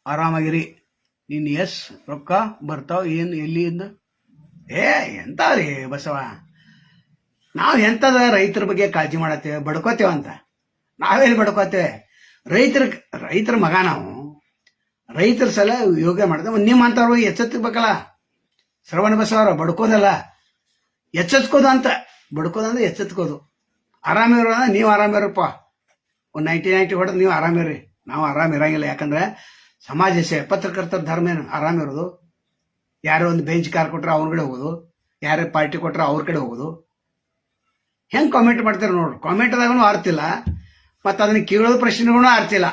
ಆರಾಮಾಗಿರಿ. ನೀನು ಎಸ್ ರೊಕ್ಕ ಬರ್ತಾವ ಏನು ಎಲ್ಲಿಂದ? ಏ ಎಂತ ರೀ ಬಸವ? ನಾವು ಎಂಥದ ರೈತರ ಬಗ್ಗೆ ಕಾಳಜಿ ಮಾಡತ್ತೇವೆ? ಬಡ್ಕೋತೇವೆ ಅಂತ. ನಾವೆಲ್ಲಿ ಬಡ್ಕೋತೇವೆ? ರೈತರ ರೈತರ ಮಗ ನಾವು. ರೈತರ ಸಲ ಯೋಗ ಮಾಡಿದೆ ನಿಮ್ಮಂಥವ್ರು ಎಚ್ಚೆತ್ತಬೇಕಲ್ಲ ಶ್ರವಣ ಬಸವರ ಬಡ್ಕೋದಲ್ಲ. ಎಚ್ಚೆತ್ಕೋದು ಅಂತ ಬಡ್ಕೋದಂದ್ರೆ ಎಚ್ಚೆತ್ಕೋದು. ಆರಾಮಿರೋ ನೀವು ಆರಾಮಿರಪ್ಪ. ಒಂದು ನೈಂಟಿ ನೈಂಟಿ ಹೊಡೆದು ನೀವು ಆರಾಮಿರಿ. ನಾವು ಆರಾಮ ಇರಂಗಿಲ್ಲ ಯಾಕಂದ್ರೆ ಸಮಾಜ ಸೇವೆ, ಪತ್ರಕರ್ತರ ಧರ್ಮ ಏನು? ಆರಾಮಿರೋದು. ಯಾರೋ ಒಂದು ಬೆಂಚ್ ಕಾರ್ ಕೊಟ್ರೆ ಅವ್ರ ಕಡೆ ಹೋಗೋದು. ಯಾರೇ ಪಾರ್ಟಿ ಕೊಟ್ರೆ ಅವ್ರ ಕಡೆ ಹೋಗೋದು. ಹೆಂಗೆ ಕಾಮೆಂಟ್ ಮಾಡ್ತಾರೆ ನೋಡ್ರಿ. ಕಾಮೆಂಟ್ದಾಗೂ ಆರ್ತಿಲ್ಲ. ಮತ್ತು ಅದನ್ನ ಕೇಳೋದು ಪ್ರಶ್ನೆಗಳೂ ಆರ್ತಿಲ್ಲ.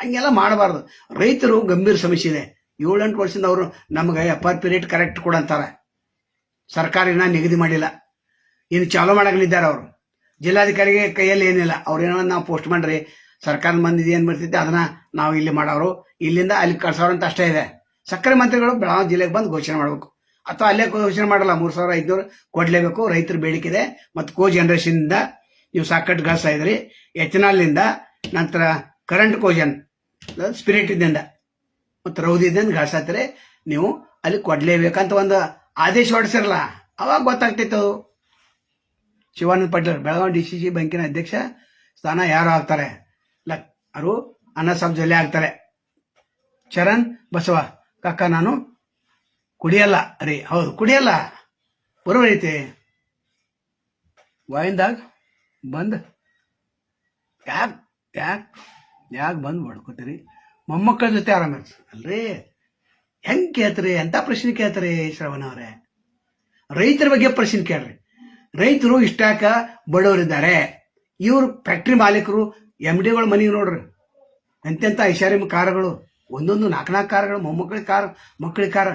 ಹಂಗೆಲ್ಲ ಮಾಡಬಾರ್ದು. ರೈತರು ಗಂಭೀರ ಸಮಸ್ಯೆ ಇದೆ. ಏಳೆಂಟು ವರ್ಷದಿಂದ ಅವರು ನಮ್ಗೆ F R P rate correct ಕೊಡಂತಾರೆ. ಸರ್ಕಾರ ಇನ್ನೂ ನಿಗದಿ ಮಾಡಿಲ್ಲ. ಇನ್ನು ಚಾಲೂ ಮಾಡಲಿದ್ದಾರೆ ಅವರು. ಜಿಲ್ಲಾಧಿಕಾರಿಗೆ ಕೈಯಲ್ಲಿ ಏನಿಲ್ಲ. ಅವ್ರು ಏನೋ ನಾವು ಪೋಸ್ಟ್ ಮಾಡ್ರಿ. ಸರ್ಕಾರ ಮಂದಿ ಏನು ಬರ್ತೈತೆ ಅದನ್ನ ನಾವು ಇಲ್ಲಿ ಮಾಡೋರು. ಇಲ್ಲಿಂದ ಅಲ್ಲಿ ಕಳ್ಸೋರು ಅಂತ ಅಷ್ಟೇ ಇದೆ. ಸಕ್ಕರೆ ಮಂತ್ರಿಗಳು ಬೆಳಗಾವಿ ಜಿಲ್ಲೆಗೆ ಬಂದು ಘೋಷಣೆ ಮಾಡಬೇಕು. ಅಥವಾ ಅಲ್ಲೇ ಘೋಷಣೆ ಮಾಡಲ್ಲ. ಮೂರು ಸಾವಿರ ಐದುನೂರು ಕೊಡಲೇಬೇಕು ರೈತರ ಬೇಡಿಕೆ ಇದೆ. ಮತ್ತು ಕೋ ಜನರೇಷನ್ನಿಂದ ನೀವು ಸಾಕಟ್ಟು ಗಳಿಸ್ತಾ ಇದ್ರಿ ಎಥನಾಲ್ನಿಂದ ನಂತರ ಕರೆಂಟ್ ಕೋಜನ್ ಸ್ಪಿರಿಟ್ದಿಂದ ಮತ್ತು ರೌದಿದ್ದಿಂದ ಗಳಿಸ್ತಾರೆ ನೀವು ಅಲ್ಲಿ ಕೊಡಲೇಬೇಕಂತ ಒಂದು ಆದೇಶ ಹೊಡೆಸಿರಲ್ಲ ಅವಾಗ ಗೊತ್ತಾಗ್ತಿತ್ತು. Shivananda Patil, Belagavi D C C ಬ್ಯಾಂಕಿನ ಅಧ್ಯಕ್ಷ ಸ್ಥಾನ ಯಾರು ಆಗ್ತಾರೆ? ಲಕ್ ಅವರು ಅನ್ನ ಜೊಲ್ಲೆ ಆಗ್ತಾರೆ. ಚರಣ್ ಬಸವ ಕಕ್ಕ ನಾನು ಕುಡಿಯಲ್ಲ. ರೀ ಹೌದು, ಕುಡಿಯಲ್ಲ. ಬರೋಬರ್ ಐತಿ ವಾಯಿಂದಾಗ ಬಂದು, ಯಾಕೆ ಯಾಕೆ ಯಾಕೆ ಬಂದು ಮಾಡ್ಕೋತೀರಿ ಮೊಮ್ಮಕ್ಕಳ ಜೊತೆ ಆರಾಮ ಅಲ್ರಿ? ಹೆಂಗೆ ಕೇಳ್ತಾರೆ ಎಂಥ ಪ್ರಶ್ನೆ ಕೇಳ್ತಾರೆ ಶ್ರವಣ ಅವರೇ. ರೈತರ ಬಗ್ಗೆ ಪ್ರಶ್ನೆ ಕೇಳ್ರಿ. ರೈತರು ಇಷ್ಟಾಕ ಬಡವರಿದ್ದಾರೆ. ಇವರು ಫ್ಯಾಕ್ಟ್ರಿ ಮಾಲೀಕರು ಎಂ ಡಿಗಳ ಮನೆಗೆ ನೋಡ್ರಿ. ಎಂತೆಂಥ ಐಷಾರಿಮ ಕಾರುಗಳು, ಒಂದೊಂದು ನಾಲ್ಕು ನಾಲ್ಕು ಕಾರುಗಳು ಮೊಮ್ಮಕ್ಕಳಿಗೆ ಕಾರ್ ಮಕ್ಕಳಿಗೆ ಕಾರ.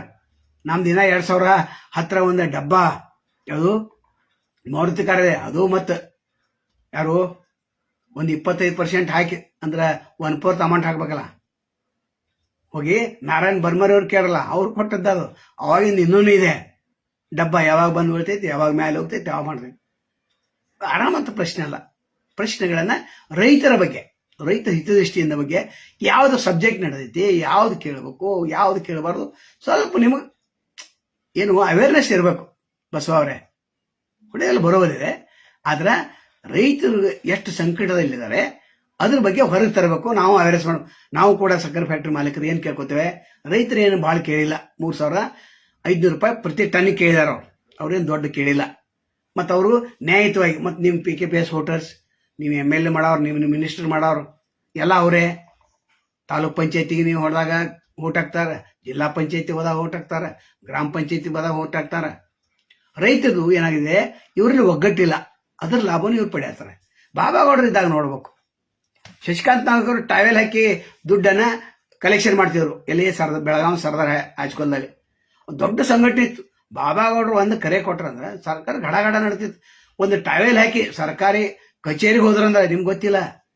ನಮ್ದು ದಿನ ಎರಡು ಸಾವಿರ ಹತ್ತಿರ ಒಂದು ಡಬ್ಬ. ಯಾವುದು? ಮಾರುತಿ ಕಾರ ಇದೆ. ಅದು ಮತ್ತು ಯಾರು? ಒಂದು ಇಪ್ಪತ್ತೈದು ಪರ್ಸೆಂಟ್ ಹಾಕಿ ಅಂದ್ರೆ ಒನ್ ಫೋರ್ತ್ ಅಮೌಂಟ್ ಹಾಕ್ಬೇಕಲ್ಲ. ಹೋಗಿ ನಾರಾಯಣ್ ಬರ್ಮರಿ ಅವ್ರು ಕೇಳಲ್ಲ ಅವ್ರು ಕೊಟ್ಟದ್ದು ಅದು. ಅವಾಗಿಂದ ಇನ್ನೂ ಇದೆ. ಡಬ್ಬ ಯಾವಾಗ ಬಂದು ಬೀಳ್ತೈತಿ ಯಾವಾಗ ಮೇಲೆ ಹೋಗ್ತೈತಿ, ಯಾವಾಗ ಮಾಡ್ತೈತಿ. ಆರಾಮಂತ ಪ್ರಶ್ನೆ ಅಲ್ಲ. ಪ್ರಶ್ನೆಗಳನ್ನ ರೈತರ ಬಗ್ಗೆ, ರೈತ ಹಿತದೃಷ್ಟಿಯಿಂದ ಬಗ್ಗೆ ಯಾವುದು ಸಬ್ಜೆಕ್ಟ್ ನಡೆದೈತಿ, ಯಾವ್ದು ಕೇಳಬೇಕು, ಯಾವ್ದು ಕೇಳಬಾರ್ದು, ಸ್ವಲ್ಪ ನಿಮಗೆ ಏನು ಅವೇರ್ನೆಸ್ ಇರಬೇಕು, ಬಸವ ಅವರೇ. ಹೊಡೆಯಲು ಬರೋದಿದೆ ಆದ್ರೆ ರೈತರು ಎಷ್ಟು ಸಂಕಟದಲ್ಲಿದ್ದಾರೆ ಅದ್ರ ಬಗ್ಗೆ ಹೊರಗೆ ತರಬೇಕು. ನಾವು ಅವೇರ್ನೆಸ್ ಮಾಡ ನಾವು ಕೂಡ ಸಕ್ಕರೆ ಫ್ಯಾಕ್ಟ್ರಿ ಮಾಲೀಕರು ಏನು ಕೇಳ್ಕೊತೇವೆ? ರೈತರು ಏನು ಭಾಳ ಕೇಳಿಲ್ಲ. ಮೂರು ಸಾವಿರ ಐದುನೂರು ರೂಪಾಯಿ ಪ್ರತಿ ಟನ್ ಕೇಳಿದಾರ ಅವ್ರು. ಅವ್ರೇನು ದೊಡ್ಡ ಕೇಳಿಲ್ಲ. ಮತ್ತು ಅವರು ನ್ಯಾಯಯುತವಾಗಿ ಮತ್ತು ನಿಮ್ಮ P K P S voters ನೀವು ಎಂ ಎಲ್ ಎ ಮಾಡೋರು, ನೀವು ನಿಮ್ಮ ಮಿನಿಸ್ಟರ್ ಮಾಡೋರು, ಎಲ್ಲ ಅವರೇ. ತಾಲೂಕ್ ಪಂಚಾಯತಿಗೆ ನೀವು ಹೊಡೆದಾಗ ಓಟ್ ಹಾಕ್ತಾರೆ, ಜಿಲ್ಲಾ ಪಂಚಾಯತಿ ಹೋದಾಗ ಓಟ್ ಹಾಕ್ತಾರೆ, ಗ್ರಾಮ ಪಂಚಾಯತಿ ಹೋದಾಗ ಓಟ್ ಹಾಕ್ತಾರೆ. ರೈತರು ಏನಾಗಿದೆ, ಇವರಲ್ಲಿ ಒಗ್ಗಟ್ಟಿಲ್ಲ. ಅದ್ರ ಲಾಭನೂ ಇವ್ರು ಪಡೆಯತ್ತಾರೆ ಬಾಬಾಗೌಡರು ಇದ್ದಾಗ ನೋಡ್ಬೇಕು. ಶಶಿಕಾಂತ್ ನಾಯಕರು ಟಾವೆಲ್ ಹಾಕಿ ದುಡ್ಡನ್ನ ಕಲೆಕ್ಷನ್ ಮಾಡ್ತಿದ್ರು. ಎಲ್ಲಿ? ಸರ್ದ ಬೆಳಗಾವಿ ಸರ್ದಾರ್ ಒಂದು ದೊಡ್ಡ ಸಂಘಟನೆ ಇತ್ತು. ಬಾಬಾಗೌಡರು ಒಂದು ಕರೆ ಕೊಟ್ರಂದ್ರೆ ಸರ್ಕಾರ ಗಡ ಗಡ ನಡ್ತಿತ್ತು. ಒಂದು ಟಾವೆಲ್ ಹಾಕಿ ಸರ್ಕಾರಿ ಕಚೇರಿಗೆ ಹೋದ್ರಂದ್ರೆ ನಿಮ್ಗೆ ಗೊತ್ತಿಲ್ಲ.